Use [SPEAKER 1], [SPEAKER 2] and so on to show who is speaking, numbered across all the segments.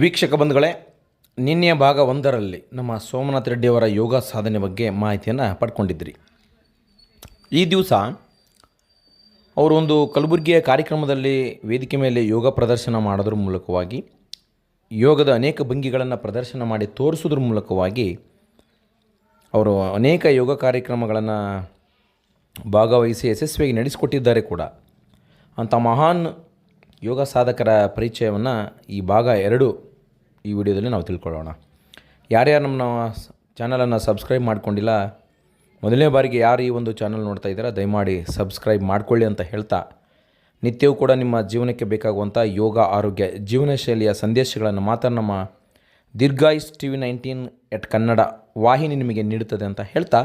[SPEAKER 1] ವೀಕ್ಷಕ ಬಂಧುಗಳೇ ನಿನ್ನೆಯ ಭಾಗ ಒಂದರಲ್ಲಿ ನಮ್ಮ ಸೋಮನಾಥ್ ರೆಡ್ಡಿಯವರ ಯೋಗ ಸಾಧನೆ ಬಗ್ಗೆ ಮಾಹಿತಿಯನ್ನು ಪಡ್ಕೊಂಡಿದ್ರಿ. ಈ ದಿವಸ ಅವರು ಒಂದು ಕಲಬುರಗಿಯ ಕಾರ್ಯಕ್ರಮದಲ್ಲಿ ವೇದಿಕೆ ಮೇಲೆ ಯೋಗ ಪ್ರದರ್ಶನ ಮಾಡೋದ್ರ ಮೂಲಕವಾಗಿ, ಯೋಗದ ಅನೇಕ ಭಂಗಿಗಳನ್ನು ಪ್ರದರ್ಶನ ಮಾಡಿ ತೋರಿಸೋದ್ರ ಮೂಲಕವಾಗಿ ಅವರು ಅನೇಕ ಯೋಗ ಕಾರ್ಯಕ್ರಮಗಳನ್ನು ಭಾಗವಹಿಸಿ ಯಶಸ್ವಿಯಾಗಿ ನಡೆಸಿಕೊಟ್ಟಿದ್ದಾರೆ ಕೂಡ. ಅಂಥ ಮಹಾನ್ ಯೋಗ ಸಾಧಕರ ಪರಿಚಯವನ್ನು ಈ ಭಾಗ ಎರಡು ಈ ವಿಡಿಯೋದಲ್ಲಿ ನಾವು ತಿಳ್ಕೊಳ್ಳೋಣ. ಯಾರ್ಯಾರು ನಮ್ಮ ಚಾನಲನ್ನು ಸಬ್ಸ್ಕ್ರೈಬ್ ಮಾಡ್ಕೊಂಡಿಲ್ಲ, ಮೊದಲನೇ ಬಾರಿಗೆ ಯಾರು ಈ ಒಂದು ಚಾನಲ್ ನೋಡ್ತಾ ಇದ್ದೀರಾ, ದಯಮಾಡಿ ಸಬ್ಸ್ಕ್ರೈಬ್ ಮಾಡಿಕೊಳ್ಳಿ ಅಂತ ಹೇಳ್ತಾ, ನಿತ್ಯವೂ ಕೂಡ ನಿಮ್ಮ ಜೀವನಕ್ಕೆ ಬೇಕಾಗುವಂಥ ಯೋಗ, ಆರೋಗ್ಯ, ಜೀವನ ಶೈಲಿಯ ಸಂದೇಶಗಳನ್ನು ಮಾತ್ರ ನಮ್ಮ Deerghayush T V nineteen eight Kannada ವಾಹಿನಿ ನಿಮಗೆ ನೀಡುತ್ತದೆ ಅಂತ ಹೇಳ್ತಾ,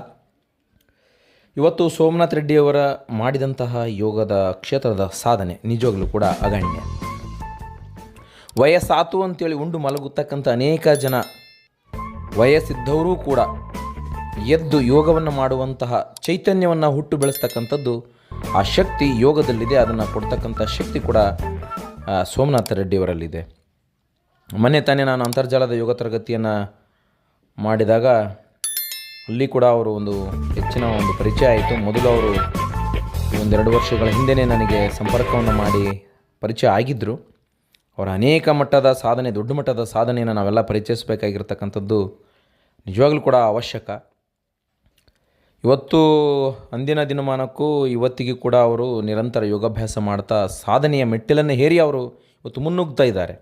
[SPEAKER 1] ಇವತ್ತು ಸೋಮನಾಥ್ ರೆಡ್ಡಿಯವರ ಮಾಡಿದಂತಹ ಯೋಗದ ಕ್ಷೇತ್ರದ ಸಾಧನೆ ನಿಜವಾಗಲೂ ಕೂಡ ಅಗಣ್ಯ. ವಯಸ್ಸಾತು ಅಂತೇಳಿ ಉಂಡು ಮಲಗುತ್ತಕ್ಕಂಥ ಅನೇಕ ಜನ ವಯಸ್ಸಿದ್ದವರೂ ಕೂಡ ಎದ್ದು ಯೋಗವನ್ನು ಮಾಡುವಂತಹ ಚೈತನ್ಯವನ್ನು ಹುಟ್ಟು ಬೆಳೆಸ್ತಕ್ಕಂಥದ್ದು ಆ ಶಕ್ತಿ ಯೋಗದಲ್ಲಿದೆ. ಅದನ್ನು ಕೊಡ್ತಕ್ಕಂಥ ಶಕ್ತಿ ಕೂಡ ಸೋಮನಾಥ ರೆಡ್ಡಿಯವರಲ್ಲಿದೆ. ಮೊನ್ನೆ ತಾನೇ ನಾನು ಅಂತರ್ಜಾಲದ ಯೋಗ ತರಗತಿಯನ್ನು ಮಾಡಿದಾಗ ಅಲ್ಲಿ ಕೂಡ ಅವರು ಒಂದು ಹೆಚ್ಚಿನ ಒಂದು ಪರಿಚಯ ಆಯಿತು. ಮೊದಲು ಅವರು ಒಂದೆರಡು ವರ್ಷಗಳ ಹಿಂದೆಯೇ ನನಗೆ ಸಂಪರ್ಕವನ್ನು ಮಾಡಿ ಪರಿಚಯ ಆಗಿದ್ದರು ಅವರ ಅನೇಕ ಮಟ್ಟದ ಸಾಧನೆ, ದೊಡ್ಡ ಮಟ್ಟದ ಸಾಧನೆಯನ್ನು ನಾವೆಲ್ಲ ಪರಿಚಯಿಸಬೇಕಾಗಿರ್ತಕ್ಕಂಥದ್ದು ನಿಜವಾಗ್ಲೂ ಕೂಡ ಅವಶ್ಯಕ. ಇವತ್ತು ಅಂದಿನ ದಿನಮಾನಕ್ಕೂ ಇವತ್ತಿಗೂ ಕೂಡ ಅವರು ನಿರಂತರ ಯೋಗಾಭ್ಯಾಸ ಮಾಡ್ತಾ ಸಾಧನೆಯ ಮೆಟ್ಟಿಲನ್ನು ಹೇರಿ ಅವರು ಇವತ್ತು ಮುನ್ನುಗ್ತಾ ಇದ್ದಾರೆ.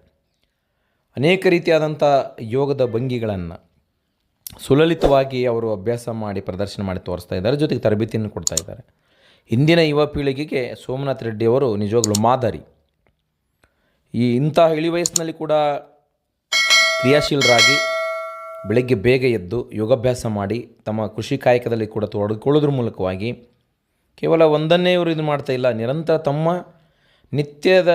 [SPEAKER 1] ಅನೇಕ ರೀತಿಯಾದಂಥ ಯೋಗದ ಭಂಗಿಗಳನ್ನು ಸುಲಲಿತವಾಗಿ ಅವರು ಅಭ್ಯಾಸ ಮಾಡಿ, ಪ್ರದರ್ಶನ ಮಾಡಿ ತೋರಿಸ್ತಾ ಇದ್ದಾರೆ, ಜೊತೆಗೆ ತರಬೇತಿಯನ್ನು ಕೊಡ್ತಾ ಇದ್ದಾರೆ. ಇಂದಿನ ಯುವ ಪೀಳಿಗೆಗೆ ಸೋಮನಾಥ್ ರೆಡ್ಡಿಯವರು ನಿಜವಾಗ್ಲೂ ಮಾದರಿ. ಈ ಇಂತಹ ಇಳಿ ವಯಸ್ಸಿನಲ್ಲಿ ಕೂಡ ಕ್ರಿಯಾಶೀಲರಾಗಿ ಬೆಳಗ್ಗೆ ಬೇಗ ಎದ್ದು ಯೋಗಾಭ್ಯಾಸ ಮಾಡಿ ತಮ್ಮ ಕೃಷಿ ಕಾಯಕದಲ್ಲಿ ಕೂಡ ತೊಡಗಿಕೊಳ್ಳೋದ್ರ ಮೂಲಕವಾಗಿ ಕೇವಲ ಒಂದನ್ನೇ ಇವರು ಇದು ಮಾಡ್ತಾ ಇಲ್ಲ, ನಿರಂತರ ತಮ್ಮ ನಿತ್ಯದ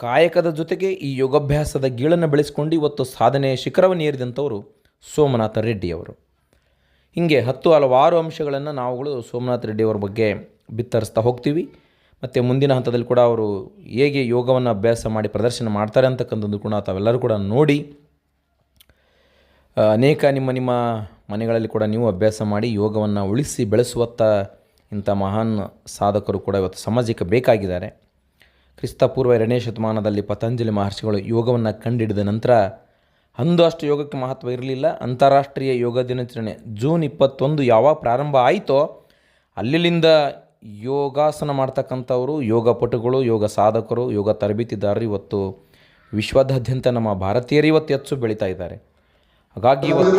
[SPEAKER 1] ಕಾಯಕದ ಜೊತೆಗೆ ಈ ಯೋಗಾಭ್ಯಾಸದ ಗೀಳನ್ನು ಬೆಳೆಸ್ಕೊಂಡು ಇವತ್ತು ಸಾಧನೆಯ ಶಿಖರವನ್ನು ಏರಿದಂಥವರು ಸೋಮನಾಥ ರೆಡ್ಡಿಯವರು ಹೀಗೆ ಹತ್ತು ಹಲವಾರು ಅಂಶಗಳನ್ನು ನಾವುಗಳು ಸೋಮನಾಥ ರೆಡ್ಡಿಯವರ ಬಗ್ಗೆ ಬಿತ್ತರಿಸ್ತಾ ಹೋಗ್ತೀವಿ. ಮತ್ತು ಮುಂದಿನ ಹಂತದಲ್ಲಿ ಕೂಡ ಅವರು ಹೇಗೆ ಯೋಗವನ್ನು ಅಭ್ಯಾಸ ಮಾಡಿ ಪ್ರದರ್ಶನ ಮಾಡ್ತಾರೆ ಅಂತಕ್ಕಂಥದ್ದು ಕೂಡ ತಾವೆಲ್ಲರೂ ಕೂಡ ನೋಡಿ. ಅನೇಕ ನಿಮ್ಮ ನಿಮ್ಮ ಮನೆಗಳಲ್ಲಿ ಕೂಡ ನೀವು ಅಭ್ಯಾಸ ಮಾಡಿ ಯೋಗವನ್ನು ಉಳಿಸಿ ಬೆಳೆಸುವತ್ತ ಇಂಥ ಮಹಾನ್ ಸಾಧಕರು ಕೂಡ ಇವತ್ತು ಸಮಾಜಕ್ಕೆ ಬೇಕಾಗಿದ್ದಾರೆ. ಕ್ರಿಸ್ತಪೂರ್ವ ಎರಡನೇ ಶತಮಾನದಲ್ಲಿ ಪತಂಜಲಿ ಮಹರ್ಷಿಗಳು ಯೋಗವನ್ನು ಕಂಡುಹಿಡಿದ ನಂತರ ಅಂದು ಅಷ್ಟು ಯೋಗಕ್ಕೆ ಮಹತ್ವ ಇರಲಿಲ್ಲ. ಅಂತಾರಾಷ್ಟ್ರೀಯ ಯೋಗ ದಿನಾಚರಣೆ ಜೂನ್ ಇಪ್ಪತ್ತೊಂದು ಯಾವಾಗ ಪ್ರಾರಂಭ ಆಯಿತೋ ಅಲ್ಲಿಂದ ಯೋಗಾಸನ ಮಾಡ್ತಕ್ಕಂಥವರು, ಯೋಗ ಪಟುಗಳು, ಯೋಗ ಸಾಧಕರು, ಯೋಗ ತರಬೇತಿದಾರರು ಇವತ್ತು ವಿಶ್ವದಾದ್ಯಂತ ನಮ್ಮ ಭಾರತೀಯರು ಇವತ್ತು ಹೆಚ್ಚು ಬೆಳೀತಾ ಇದ್ದಾರೆ. ಹಾಗಾಗಿ ಇವತ್ತು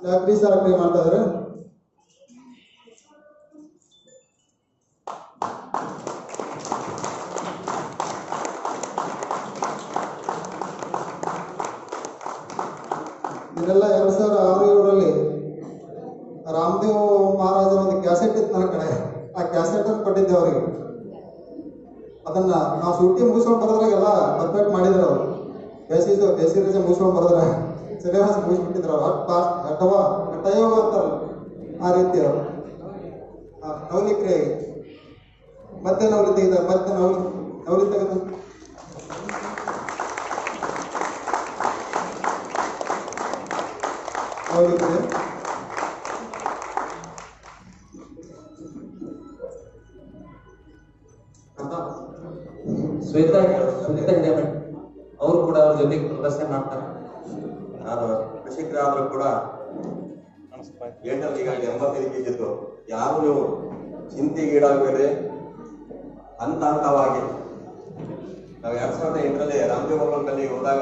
[SPEAKER 2] ಸರ್ ಅಗ್ರಿ ಮಾಡ್ತಾ ಇದ್ರೆ ಇದೆಲ್ಲ ಎರಡ್ ಸಾವಿರ ಆರು ಏಳರಲ್ಲಿ ರಾಮದೇವ್ ಮಹಾರಾಜರ ಒಂದು ಕ್ಯಾಸೆಟ್ ಇತ್ತು ನನ್ನ ಕಡೆ. ಆ ಕ್ಯಾಸೆಟ್ ಅನ್ನು ಕೊಟ್ಟಿದ್ದೆ ಅವರಿಗೆ. ಅದನ್ನ ನಾವು ಸುಟ್ಟಿ ಮುಗಿಸ್ಕೊಂಡು ಬರೋದ್ರಾಗೆಲ್ಲ ಪರ್ಫೆಕ್ಟ್ ಮಾಡಿದ್ರು ಅವರು. ಬೇಸಿಗೆ ಬೇಸಿಗೆ ರಜೆ ಮುಗಿಸ್ಕೊಂಡು ಬರೋದ್ರೆ. ಸಿಲೆಬಸ್ ಮುಗಿಸ್ಬಿಟ್ಟಿದ್ರು ಅವ್ರು ಅಥವಾ ಹಟ್ಟಯೋಗ ಅಂತಾರಲ್ಲ ಆ ರೀತಿ ಅವರು. ನವಲಿ ಕ್ರಿಯೆ ಮತ್ತೆ ನವಲಿ ತೆಗೆದ, ಮತ್ತೆ ನವಲಿ
[SPEAKER 3] ಶ್ವೇತಾ ಸುನೀತಾ ಅವರು ಕೂಡ ಅವ್ರ ಜೊತೆಗೆ ಪ್ರದರ್ಶನ ಮಾಡ್ತಾರೆ.
[SPEAKER 4] ನಾನು ಕೃಷಿಕರಾದ್ರೂ ಕೂಡ ಏಟಲ್ಲಿ ಈಗ ಎಂಬತ್ತೈದು ಕೆಜಿ ಇತ್ತು. ಯಾರು ನೀವು ಚಿಂತೆಗೀಡಾಗಬೇಡ್ರಿ ಹಂತ ಹಂತವಾಗಿ. ನಾವು ಎರಡ್ ಸಾವಿರದ ಎಂಟರಲ್ಲಿ ರಾಮದೇವ್ ಹೊಲದಲ್ಲಿ ಹೋದಾಗ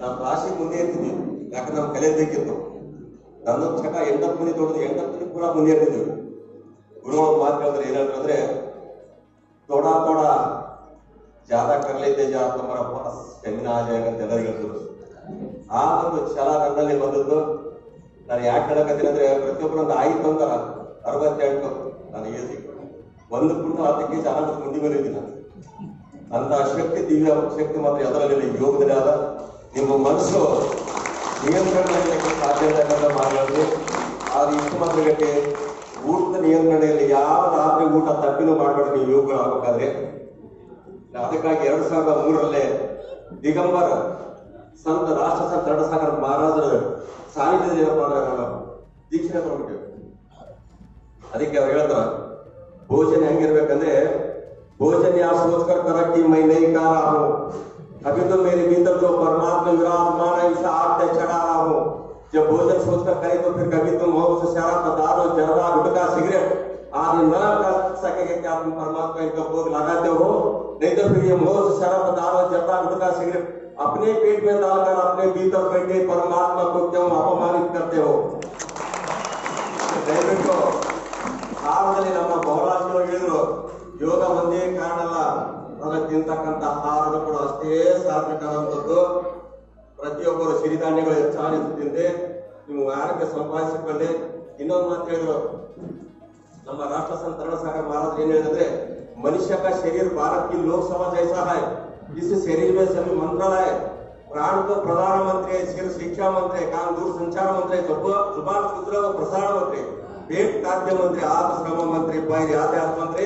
[SPEAKER 4] ನಾವು ರಾಶಿ ಮುಂದೆ ಇರ್ತಿದ್ವಿ ಯಾಕಂದ್ರೆ ನಾವು ಕಲಿಯಬೇಕಿತ್ತು ನನ್ನ ಚಕ ಎಂಟತ್ತು ಮನಿ ತೊಡೆದು ಎಂಟತ್ತು ಮನಿ ಕೂಡ ಮುಂದೆ ಇರ್ತಿದ್ವಿ ಗುರುಗಳು ಮಾತು ಹೇಳಿದ್ರೆ ಏನ್ ಅಂದ್ರೆ, ತೋಡ ತೋಡ ಜಾದ ಕರ್ಲೈತೆ ಜಾ ಮರ ಪಾಸ್ ಸೆಮಿನಾ ಜಾಗ ಅಂತ ಎಲ್ಲರಿಗೂ ಹೇಳಿದ್ರು ಆ ಒಂದು ಛಲ ನನ್ನಲ್ಲಿ ಬಂದದ್ದು ನಾನು ಯಾಕೆ ಹೇಳಕತ್ತೀನಿ ಅಂದ್ರೆ ಪ್ರತಿಯೊಬ್ಬರೊಂದು ಆಯ್ತು ಅಂತ ಅರವತ್ತೆಂಟು ನಾನು ಏಜ್ ಒಂದು ಕುಂಟು ಅದಕ್ಕೆ ಅನಂತ ಮುಂದೆ ಬರೀತೀನಿ. ಅಂತ ಶಕ್ತಿ ದಿವ್ಯ ಶಕ್ತಿ ಮಾತ್ರ ಅದರಲ್ಲಿ ಯೋಗದಲ್ಲಿ ಆದ. ನಿಮ್ಮ ಮನಸ್ಸು ನಿಯಂತ್ರಣಕ್ಕೆ ಸಾಧ್ಯ ಇಲ್ಲ ಮಾಡಬಹುದು ಆದ್ರೆ ಇಷ್ಟು ಮಾತ್ರ ಗಟ್ಟಿ ಊಟದ ನಿಯಂತ್ರಣೆಯಲ್ಲಿ ಯಾವ ರಾತ್ರಿ ಊಟ ತಪ್ಪಿನೂ ಮಾಡಬೇಡ ನೀವು ಯೋಗಗಳು ಆಗ್ಬೇಕಾದ್ರೆ ಅದಕ್ಕಾಗಿ ಎರಡ್ ಸಾವಿರದ ಮೂರರಲ್ಲೇ ದಿಗಂಬರ ಸಂತ ರಾಷ್ಟ್ರ ಸಂತ ರಣಸಾಗರ ಮಹಾರಾಜರ ಸಾನ್ನಿಧ್ಯದ ಏನಪ್ಪಾ ಅಂದ್ರೆ ನಾನು ದೀಕ್ಷೆ ತಗೊಂಡ್ಬಿಟ್ಟೇವೆ ಅದಕ್ಕೆ ಅವ್ರು ಹೇಳ್ತಾರ ಭೋಜನ ಹೆಂಗಿರ್ಬೇಕಂದ್ರೆ भोजन या सोच कर कर कि मैं नहीं खा रहा हूँ अभी तो मेरे भीतर जो परमात्मा विराजमान है उसे आग पे चढ़ा रहा हूँ जब भोजन सोच कर करे तो फिर कभी तुम हो से शराब दारू जर्दा गुटखा सिगरेट आदि न कर सकेंगे क्या तुम परमात्मा इनका भोग लगाते हो नहीं तो फिर ये मोह से शराब दारू जर्दा गुटखा सिगरेट अपने पेट में डालकर अपने भीतर बैठे परमात्मा को क्यों अपमानित करते हो ದಯವಿಟ್ಟು ಆಹಾರದಲ್ಲಿ ನಮ್ಮ ಬಹಳಷ್ಟು ಹೇಳಿದ್ರು ಯೋಗ ಒಂದೇ ಕಾರಣ ಅಲ್ಲ ಅದಕ್ಕೆ ತಿಂತಕ್ಕಂತ ಆಹಾರನು ಕೂಡ ಅಷ್ಟೇ ಸಾತ್ವಿಕವಾದಂಥದ್ದು ಪ್ರತಿಯೊಬ್ಬರು ಸಿರಿಧಾನ್ಯಗಳು ಹೆಚ್ಚಾಗಿ ತಿಂದೆ ನೀವು ಆರೋಗ್ಯ ಸಂಪಾದಿಸಿಕೊಳ್ಳಿ ಇನ್ನೊಂದು ಮಾತು ಹೇಳಿದ್ರು ನಮ್ಮ राष्ट्र संत रणसागर महाराज ಏನ್ ಹೇಳಿದ್ರೆ मनुष्य का शरीर भारत की लोकसभा जैसा है इस शरीर में सभी मंत्रालय प्राण तो प्रधानमंत्री है सिर शिक्षा मंत्री है काम दूर संचार मंत्री है जुबा- जुबान सूत्र व प्रसारण मंत्री पेट खाद्य मंत्री आत्म श्रम मंत्री पैर यातायात मंत्री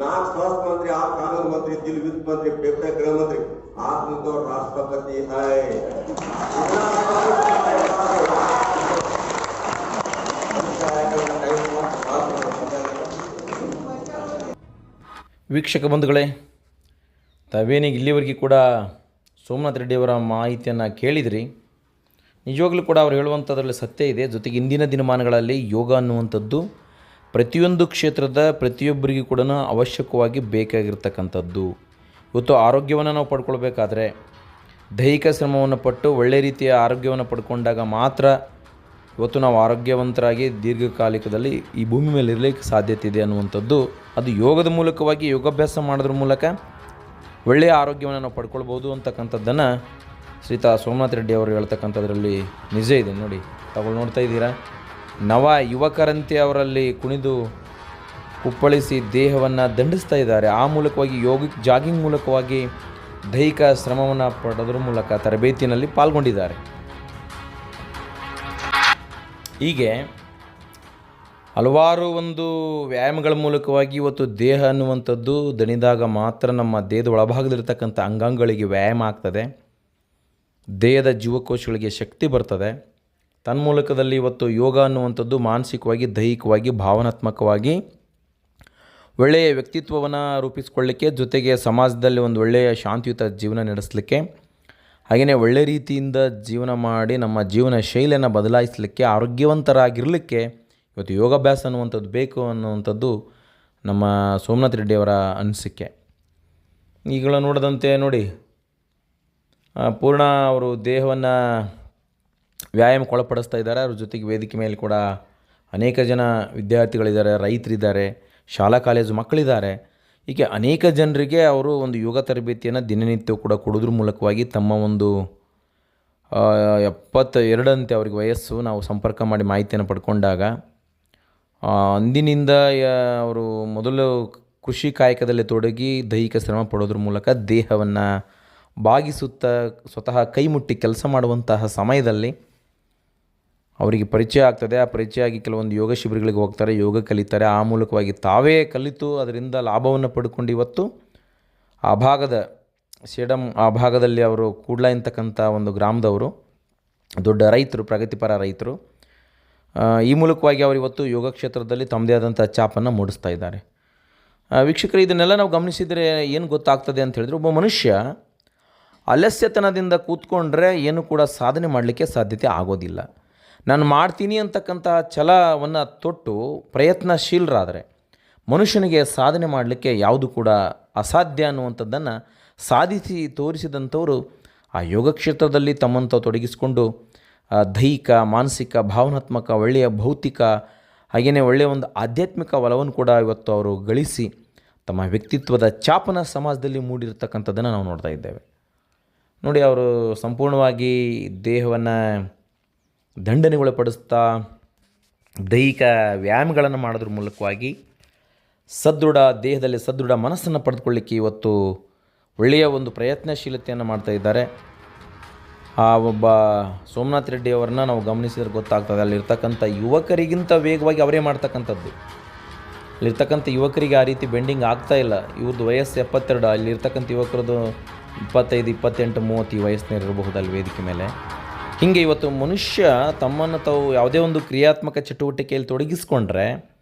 [SPEAKER 4] नाक स्वास्थ्य मंत्री आप कानून मंत्री दिल वित्त मंत्री पेपर गृह मंत्री आत्म तो राष्ट्रपति है इतना
[SPEAKER 1] ವೀಕ್ಷಕ ಬಂಧುಗಳೇ ತಾವೇನಿಗೆ ಇಲ್ಲಿವರೆಗೆ ಕೂಡ ಸೋಮನಾಥ್ ರೆಡ್ಡಿಯವರ ಮಾಹಿತಿಯನ್ನು ಕೇಳಿದ್ರಿ. ನಿಜವಾಗ್ಲೂ ಕೂಡ ಅವ್ರು ಹೇಳುವಂಥದ್ರಲ್ಲಿ ಸತ್ಯ ಇದೆ. ಜೊತೆಗೆ ಇಂದಿನ ದಿನಮಾನಗಳಲ್ಲಿ ಯೋಗ ಅನ್ನುವಂಥದ್ದು ಪ್ರತಿಯೊಂದು ಕ್ಷೇತ್ರದ ಪ್ರತಿಯೊಬ್ಬರಿಗೂ ಕೂಡ ಅವಶ್ಯಕವಾಗಿ ಬೇಕಾಗಿರ್ತಕ್ಕಂಥದ್ದು. ಇವತ್ತು ಆರೋಗ್ಯವನ್ನು ನಾವು ಪಡ್ಕೊಳ್ಬೇಕಾದ್ರೆ ದೈಹಿಕ ಶ್ರಮವನ್ನು ಪಟ್ಟು ಒಳ್ಳೆ ರೀತಿಯ ಆರೋಗ್ಯವನ್ನು ಪಡ್ಕೊಂಡಾಗ ಮಾತ್ರ ಇವತ್ತು ನಾವು ಆರೋಗ್ಯವಂತರಾಗಿ ದೀರ್ಘಕಾಲಿಕದಲ್ಲಿ ಈ ಭೂಮಿ ಮೇಲೆ ಇರಲಿಕ್ಕೆ ಸಾಧ್ಯತೆ ಇದೆ ಅನ್ನುವಂಥದ್ದು. ಅದು ಯೋಗದ ಮೂಲಕವಾಗಿ ಯೋಗಾಭ್ಯಾಸ ಮಾಡೋದ್ರ ಮೂಲಕ ಒಳ್ಳೆಯ ಆರೋಗ್ಯವನ್ನು ನಾವು ಪಡ್ಕೊಳ್ಬೋದು ಅಂತಕ್ಕಂಥದ್ದನ್ನು ಶ್ರೀತಾ ಸೋಮನಾಥ ರೆಡ್ಡಿ ಅವರು ಹೇಳ್ತಕ್ಕಂಥದ್ರಲ್ಲಿ ನಿಜ ಇದೆ. ನೋಡಿ ತಗೊಳ್ಳಿ ನೋಡ್ತಾ ಇದ್ದೀರಾ? ನವ ಯುವಕರಂತೆ ಅವರಲ್ಲಿ ಕುಣಿದು ಕುಪ್ಪಳಿಸಿ ದೇಹವನ್ನು ದಂಡಿಸ್ತಾ ಇದ್ದಾರೆ. ಆ ಮೂಲಕವಾಗಿ ಯೋಗ, ಜಾಗಿಂಗ್ ಮೂಲಕವಾಗಿ ದೈಹಿಕ ಶ್ರಮವನ್ನು ಪಡೋದ್ರ ಮೂಲಕ ತರಬೇತಿನಲ್ಲಿ ಪಾಲ್ಗೊಂಡಿದ್ದಾರೆ. ಹೀಗೆ ಹಲವಾರು ಒಂದು ವ್ಯಾಯಾಮಗಳ ಮೂಲಕವಾಗಿ ಇವತ್ತು ದೇಹ ಅನ್ನುವಂಥದ್ದು ದಣಿದಾಗ ಮಾತ್ರ ನಮ್ಮ ದೇಹದ ಒಳಭಾಗದಲ್ಲಿರ್ತಕ್ಕಂಥ ಅಂಗಾಂಗಗಳಿಗೆ ವ್ಯಾಯಾಮ ಆಗ್ತದೆ. ದೇಹದ ಜೀವಕೋಶಗಳಿಗೆ ಶಕ್ತಿ ಬರ್ತದೆ. ತನ್ಮೂಲಕದಲ್ಲಿ ಇವತ್ತು ಯೋಗ ಅನ್ನುವಂಥದ್ದು ಮಾನಸಿಕವಾಗಿ, ದೈಹಿಕವಾಗಿ, ಭಾವನಾತ್ಮಕವಾಗಿ ಒಳ್ಳೆಯ ವ್ಯಕ್ತಿತ್ವವನ್ನು ರೂಪಿಸ್ಕೊಳ್ಳಿಕ್ಕೆ, ಜೊತೆಗೆ ಸಮಾಜದಲ್ಲಿ ಒಂದು ಒಳ್ಳೆಯ ಶಾಂತಿಯುತ ಜೀವನ ನಡೆಸಲಿಕ್ಕೆ, ಹಾಗೆಯೇ ಒಳ್ಳೆಯ ರೀತಿಯಿಂದ ಜೀವನ ಮಾಡಿ ನಮ್ಮ ಜೀವನ ಶೈಲಿಯನ್ನು ಬದಲಾಯಿಸಲಿಕ್ಕೆ, ಆರೋಗ್ಯವಂತರಾಗಿರಲಿಕ್ಕೆ ಇವತ್ತು ಯೋಗಾಭ್ಯಾಸ ಅನ್ನುವಂಥದ್ದು ಬೇಕು ಅನ್ನುವಂಥದ್ದು ನಮ್ಮ ಸೋಮನಾಥ್ ರೆಡ್ಡಿಯವರ ಅನಿಸಿಕೆ. ಈಗಲೂ ನೋಡದಂತೆ ನೋಡಿ ಪೂರ್ಣ ಅವರು ದೇಹವನ್ನು ವ್ಯಾಯಾಮಕ್ಕೆ ಒಳಪಡಿಸ್ತಾ ಇದ್ದಾರೆ. ಅವ್ರ ಜೊತೆಗೆ ವೇದಿಕೆ ಮೇಲೆ ಕೂಡ ಅನೇಕ ಜನ ವಿದ್ಯಾರ್ಥಿಗಳಿದ್ದಾರೆ, ರೈತರಿದ್ದಾರೆ, ಶಾಲಾ ಕಾಲೇಜು ಮಕ್ಕಳಿದ್ದಾರೆ. ಹೀಗೆ ಅನೇಕ ಜನರಿಗೆ ಅವರು ಒಂದು ಯೋಗ ತರಬೇತಿಯನ್ನು ದಿನನಿತ್ಯ ಕೂಡ ಕೊಡೋದ್ರ ಮೂಲಕವಾಗಿ ತಮ್ಮ ಒಂದು ಎಪ್ಪತ್ತ ಎರಡಂತೆ ಅವ್ರಿಗೆ ವಯಸ್ಸು ನಾವು ಸಂಪರ್ಕ ಮಾಡಿ ಮಾಹಿತಿಯನ್ನು ಪಡ್ಕೊಂಡಾಗ ಅಂದಿನಿಂದ ಅವರು ಮೊದಲು ಕೃಷಿ ಕಾಯಕದಲ್ಲಿ ತೊಡಗಿ ದೈಹಿಕ ಶ್ರಮ ಪಡೋದ್ರ ಮೂಲಕ ದೇಹವನ್ನು ಬಾಗಿಸುತ್ತಾ ಸ್ವತಃ ಕೈ ಮುಟ್ಟಿ ಕೆಲಸ ಮಾಡುವಂತಹ ಸಮಯದಲ್ಲಿ ಅವರಿಗೆ ಪರಿಚಯ ಆಗ್ತದೆ. ಆ ಪರಿಚಯ ಆಗಿ ಕೆಲವೊಂದು ಯೋಗ ಶಿಬಿರಗಳಿಗೆ ಹೋಗ್ತಾರೆ, ಯೋಗ ಕಲಿತಾರೆ. ಆ ಮೂಲಕವಾಗಿ ತಾವೇ ಕಲಿತು ಅದರಿಂದ ಲಾಭವನ್ನು ಪಡ್ಕೊಂಡು ಇವತ್ತು ಆ ಭಾಗದ ಸೇಡಂ, ಆ ಭಾಗದಲ್ಲಿ ಅವರು ಕೂಡ್ಲ ಅಂತಕ್ಕಂಥ ಒಂದು ಗ್ರಾಮದವರು, ದೊಡ್ಡ ರೈತರು, ಪ್ರಗತಿಪರ ರೈತರು ಈ ಮೂಲಕವಾಗಿ ಅವರು ಇವತ್ತು ಯೋಗ ಕ್ಷೇತ್ರದಲ್ಲಿ ತಮ್ಮದೇ ಆದಂಥ ಚಾಪನ್ನು ಮೂಡಿಸ್ತಾ ಇದ್ದಾರೆ. ವೀಕ್ಷಕರು, ಇದನ್ನೆಲ್ಲ ನಾವು ಗಮನಿಸಿದರೆ ಏನು ಗೊತ್ತಾಗ್ತದೆ ಅಂತ ಹೇಳಿದ್ರೆ, ಒಬ್ಬ ಮನುಷ್ಯ ಅಲಸ್ಯತನದಿಂದ ಕೂತ್ಕೊಂಡ್ರೆ ಏನು ಕೂಡ ಸಾಧನೆ ಮಾಡಲಿಕ್ಕೆ ಸಾಧ್ಯತೆ ಆಗೋದಿಲ್ಲ. ನಾನು ಮಾಡ್ತೀನಿ ಅಂತಕ್ಕಂಥ ಛಲವನ್ನು ತೊಟ್ಟು ಪ್ರಯತ್ನಶೀಲರಾದರೆ ಮನುಷ್ಯನಿಗೆ ಸಾಧನೆ ಮಾಡಲಿಕ್ಕೆ ಯಾವುದು ಕೂಡ ಅಸಾಧ್ಯ ಅನ್ನುವಂಥದ್ದನ್ನು ಸಾಧಿಸಿ ತೋರಿಸಿದಂಥವರು ಆ ಯೋಗ ಕ್ಷೇತ್ರದಲ್ಲಿ ತಮ್ಮಂಥ ತೊಡಗಿಸಿಕೊಂಡು ದೈಹಿಕ, ಮಾನಸಿಕ, ಭಾವನಾತ್ಮಕ, ಒಳ್ಳೆಯ ಭೌತಿಕ, ಹಾಗೆಯೇ ಒಳ್ಳೆಯ ಒಂದು ಆಧ್ಯಾತ್ಮಿಕ ಒಲವನ್ನು ಕೂಡ ಇವತ್ತು ಅವರು ಗಳಿಸಿ ತಮ್ಮ ವ್ಯಕ್ತಿತ್ವದ ಚಾಪನ ಸಮಾಜದಲ್ಲಿ ಮೂಡಿರ್ತಕ್ಕಂಥದ್ದನ್ನು ನಾವು ನೋಡ್ತಾ ಇದ್ದೇವೆ. ನೋಡಿ, ಅವರು ಸಂಪೂರ್ಣವಾಗಿ ದೇಹವನ್ನು ದಂಡನೆಗೊಳಪಡಿಸ್ತಾ ದೈಹಿಕ ವ್ಯಾಯಾಮಗಳನ್ನು ಮಾಡೋದ್ರ ಮೂಲಕವಾಗಿ ಸದೃಢ, ದೇಹದಲ್ಲಿ ಸದೃಢ ಮನಸ್ಸನ್ನು ಪಡೆದುಕೊಳ್ಳಿಕ್ಕೆ ಇವತ್ತು ಒಳ್ಳೆಯ ಒಂದು ಪ್ರಯತ್ನಶೀಲತೆಯನ್ನು ಮಾಡ್ತಾ ಇದ್ದಾರೆ. ಆ ಒಬ್ಬ ಸೋಮನಾಥ್ ರೆಡ್ಡಿ ಅವರನ್ನ ನಾವು ಗಮನಿಸಿದ್ರೆ ಗೊತ್ತಾಗ್ತದೆ. ಅಲ್ಲಿರ್ತಕ್ಕಂಥ ಯುವಕರಿಗಿಂತ ವೇಗವಾಗಿ ಅವರೇ ಮಾಡ್ತಕ್ಕಂಥದ್ದು. ಅಲ್ಲಿರ್ತಕ್ಕಂಥ ಯುವಕರಿಗೆ ಆ ರೀತಿ ಬೆಂಡಿಂಗ್ ಆಗ್ತಾ ಇಲ್ಲ. ಇವ್ರದ್ದು ವಯಸ್ಸು ಎಪ್ಪತ್ತೆರಡು. ಅಲ್ಲಿರ್ತಕ್ಕಂಥ ಯುವಕರದ್ದು ಇಪ್ಪತ್ತೈದು, ಇಪ್ಪತ್ತೆಂಟು, ಮೂವತ್ತು ಈ ವಯಸ್ಸಿನಿರಬಹುದು ಅಲ್ಲಿ ವೇದಿಕೆ ಮೇಲೆ? ಹೀಗೆ ಇವತ್ತು ಮನುಷ್ಯ ತಮ್ಮನ್ನು ತಾವು ಯಾವುದೇ ಒಂದು ಕ್ರಿಯಾತ್ಮಕ ಚಟುವಟಿಕೆಯಲ್ಲಿ ತೊಡಗಿಸ್ಕೊಂಡ್ರೆ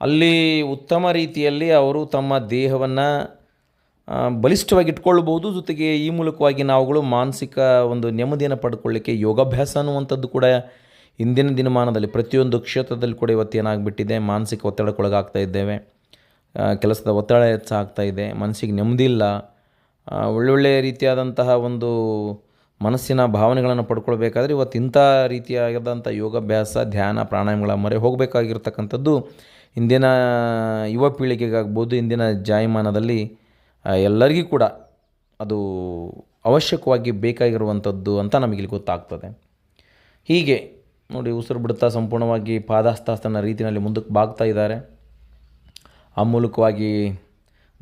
[SPEAKER 1] ಅಲ್ಲಿ ಉತ್ತಮ ರೀತಿಯಲ್ಲಿ ಅವರು ತಮ್ಮ ದೇಹವನ್ನು ಬಲಿಷ್ಠವಾಗಿ ಇಟ್ಕೊಳ್ಬೋದು ಜೊತೆಗೆ ಈ ಮೂಲಕವಾಗಿ ನಾವುಗಳು ಮಾನಸಿಕ ಒಂದು ನೆಮ್ಮದಿಯನ್ನು ಪಡ್ಕೊಳ್ಳಿಕ್ಕೆ ಯೋಗಾಭ್ಯಾಸ ಅನ್ನುವಂಥದ್ದು ಕೂಡ ಇಂದಿನ ದಿನಮಾನದಲ್ಲಿ ಪ್ರತಿಯೊಂದು ಕ್ಷೇತ್ರದಲ್ಲಿ ಕೂಡ ಇವತ್ತು ಏನಾಗ್ಬಿಟ್ಟಿದೆ ಮಾನಸಿಕ ಒತ್ತಡಕ್ಕೊಳಗಾಗ್ತಾ ಇದ್ದೇವೆ. ಕೆಲಸದ ಒತ್ತಡ ಹೆಚ್ಚಾಗ್ತಾ ಇದೆ. ಮನಸ್ಸಿಗೆ ನೆಮ್ಮದಿ ಇಲ್ಲ. ಒಳ್ಳೊಳ್ಳೆಯ ರೀತಿಯಾದಂತಹ ಒಂದು ಮನಸ್ಸಿನ ಭಾವನೆಗಳನ್ನು ಪಡ್ಕೊಳ್ಬೇಕಾದ್ರೆ ಇವತ್ತು ಇಂಥ ರೀತಿಯಾದಂಥ ಯೋಗಾಭ್ಯಾಸ, ಧ್ಯಾನ, ಪ್ರಾಣಾಯಾಮಗಳ ಮೊರೆ ಹೋಗಬೇಕಾಗಿರ್ತಕ್ಕಂಥದ್ದು ಇಂದಿನ ಯುವ ಪೀಳಿಗೆಗಾಗ್ಬೋದು. ಇಂದಿನ ಜಾಯಮಾನದಲ್ಲಿ ಎಲ್ಲರಿಗೂ ಕೂಡ ಅದು ಅವಶ್ಯಕವಾಗಿ ಬೇಕಾಗಿರುವಂಥದ್ದು ಅಂತ ನಮಗಿಲ್ಲಿ ಗೊತ್ತಾಗ್ತದೆ. ಹೀಗೆ ನೋಡಿ, ಉಸಿರು ಬಿಡುತ್ತಾ ಸಂಪೂರ್ಣವಾಗಿ ಪಾದಾಸ್ತಾಸ್ತನ ರೀತಿಯಲ್ಲಿ ಮುಂದಕ್ಕೆ ಬಾಗ್ತಾ ಇದ್ದಾರೆ. ಆ ಮೂಲಕವಾಗಿ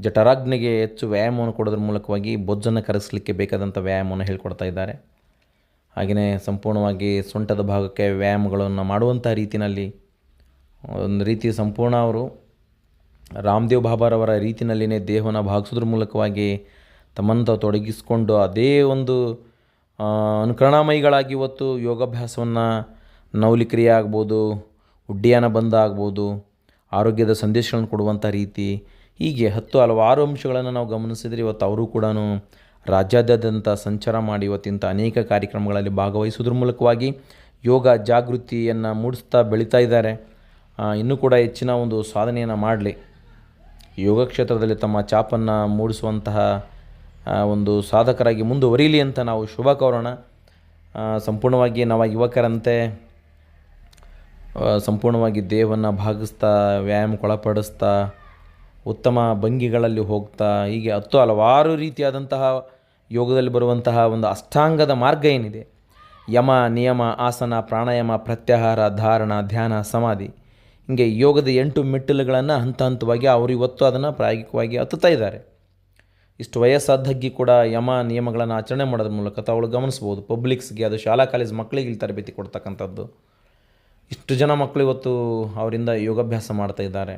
[SPEAKER 1] ಜಠರಾಗ್ನಿಗೆ ಹೆಚ್ಚು ವ್ಯಾಯಾಮವನ್ನು ಕೊಡೋದ್ರ ಮೂಲಕವಾಗಿ ಬೊಜ್ಜನ್ನು ಕರಗಿಸಲಿಕ್ಕೆ ಬೇಕಾದಂಥ ವ್ಯಾಯಾಮವನ್ನು ಹೇಳ್ಕೊಡ್ತಾ ಇದ್ದಾರೆ. ಹಾಗೆಯೇ ಸಂಪೂರ್ಣವಾಗಿ ಸೊಂಟದ ಭಾಗಕ್ಕೆ ವ್ಯಾಯಾಮಗಳನ್ನು ಮಾಡುವಂಥ ರೀತಿಯಲ್ಲಿ ಒಂದು ರೀತಿ ಸಂಪೂರ್ಣ ಅವರು ರಾಮದೇವ್ ಬಾಬಾರವರ ರೀತಿಯಲ್ಲಿನೇ ದೇಹವನ್ನು ಭಾಗಿಸೋದ್ರ ಮೂಲಕವಾಗಿ ತಮ್ಮನ್ನು ತೊಡಗಿಸಿಕೊಂಡು ಅದೇ ಒಂದು ಅನುಕರಣಾಮಯಿಗಳಾಗಿ ಇವತ್ತು ಯೋಗಾಭ್ಯಾಸವನ್ನು ನವಲಿ ಕ್ರಿಯೆ ಆಗ್ಬೋದು, ಉಡ್ಡಯನ ಬಂದ ಆಗ್ಬೋದು, ಆರೋಗ್ಯದ ಸಂದೇಶಗಳನ್ನು ಕೊಡುವಂಥ ರೀತಿ, ಹೀಗೆ ಹತ್ತು ಹಲವಾರು ಅಂಶಗಳನ್ನು ನಾವು ಗಮನಿಸಿದರೆ ಇವತ್ತು ಅವರು ಕೂಡ ರಾಜ್ಯಾದ್ಯಂತ ಸಂಚಾರ ಮಾಡಿ ಇವತ್ತಿಂಥ ಅನೇಕ ಕಾರ್ಯಕ್ರಮಗಳಲ್ಲಿ ಭಾಗವಹಿಸೋದ್ರ ಮೂಲಕವಾಗಿ ಯೋಗ ಜಾಗೃತಿಯನ್ನು ಮೂಡಿಸ್ತಾ ಬೆಳೀತಾ ಇದ್ದಾರೆ. ಇನ್ನೂ ಕೂಡ ಹೆಚ್ಚಿನ ಒಂದು ಸಾಧನೆಯನ್ನು ಮಾಡಲಿ. ಯೋಗ ಕ್ಷೇತ್ರದಲ್ಲಿ ತಮ್ಮ ಚಾಪನ್ನು ಮೂಡಿಸುವಂತಹ ಒಂದು ಸಾಧಕರಾಗಿ ಮುಂದುವರಿಯಲಿ ಅಂತ ನಾವು ಶುಭ ಕೋರೋಣ. ಸಂಪೂರ್ಣವಾಗಿ ನಾವು ಯುವಕರಂತೆ ಸಂಪೂರ್ಣವಾಗಿ ದೇಹವನ್ನು ಭಾಗಿಸ್ತಾ ವ್ಯಾಯಾಮಕ್ಕೊಳಪಡಿಸ್ತಾ ಉತ್ತಮ ಭಂಗಿಗಳಲ್ಲಿ ಹೋಗ್ತಾ, ಹೀಗೆ ಹತ್ತು ಹಲವಾರು ರೀತಿಯಾದಂತಹ ಯೋಗದಲ್ಲಿ ಬರುವಂತಹ ಒಂದು ಅಷ್ಟಾಂಗದ ಮಾರ್ಗ ಏನಿದೆ? ಯಮ, ನಿಯಮ, ಆಸನ, ಪ್ರಾಣಾಯಾಮ, ಪ್ರತ್ಯಾಹಾರ, ಧಾರಣ, ಧ್ಯಾನ, ಸಮಾಧಿ. ಹೀಗೆ ಯೋಗದ ಎಂಟು ಮೆಟ್ಟಿಲುಗಳನ್ನು ಹಂತ ಹಂತವಾಗಿ ಅವರು ಇವತ್ತು ಅದನ್ನು ಪ್ರಾಯೋಗಿಕವಾಗಿ ಹತ್ತುತ್ತಾ ಇದ್ದಾರೆ. ಇಷ್ಟು ವಯಸ್ಸಾದ್ದಗ್ಗಿ ಕೂಡ ಯಮ ನಿಯಮಗಳನ್ನು ಆಚರಣೆ ಮಾಡೋದ್ರ ಮೂಲಕ ತಾವು ಗಮನಿಸ್ಬೋದು. ಪಬ್ಲಿಕ್ಸ್ಗೆ ಅದು ಶಾಲಾ ಕಾಲೇಜ್ ಮಕ್ಕಳಿಗೆ ಇಲ್ಲಿ ತರಬೇತಿ ಕೊಡ್ತಕ್ಕಂಥದ್ದು. ಇಷ್ಟು ಜನ ಮಕ್ಕಳು ಇವತ್ತು ಅವರಿಂದ ಯೋಗಾಭ್ಯಾಸ ಮಾಡ್ತಾ ಇದ್ದಾರೆ.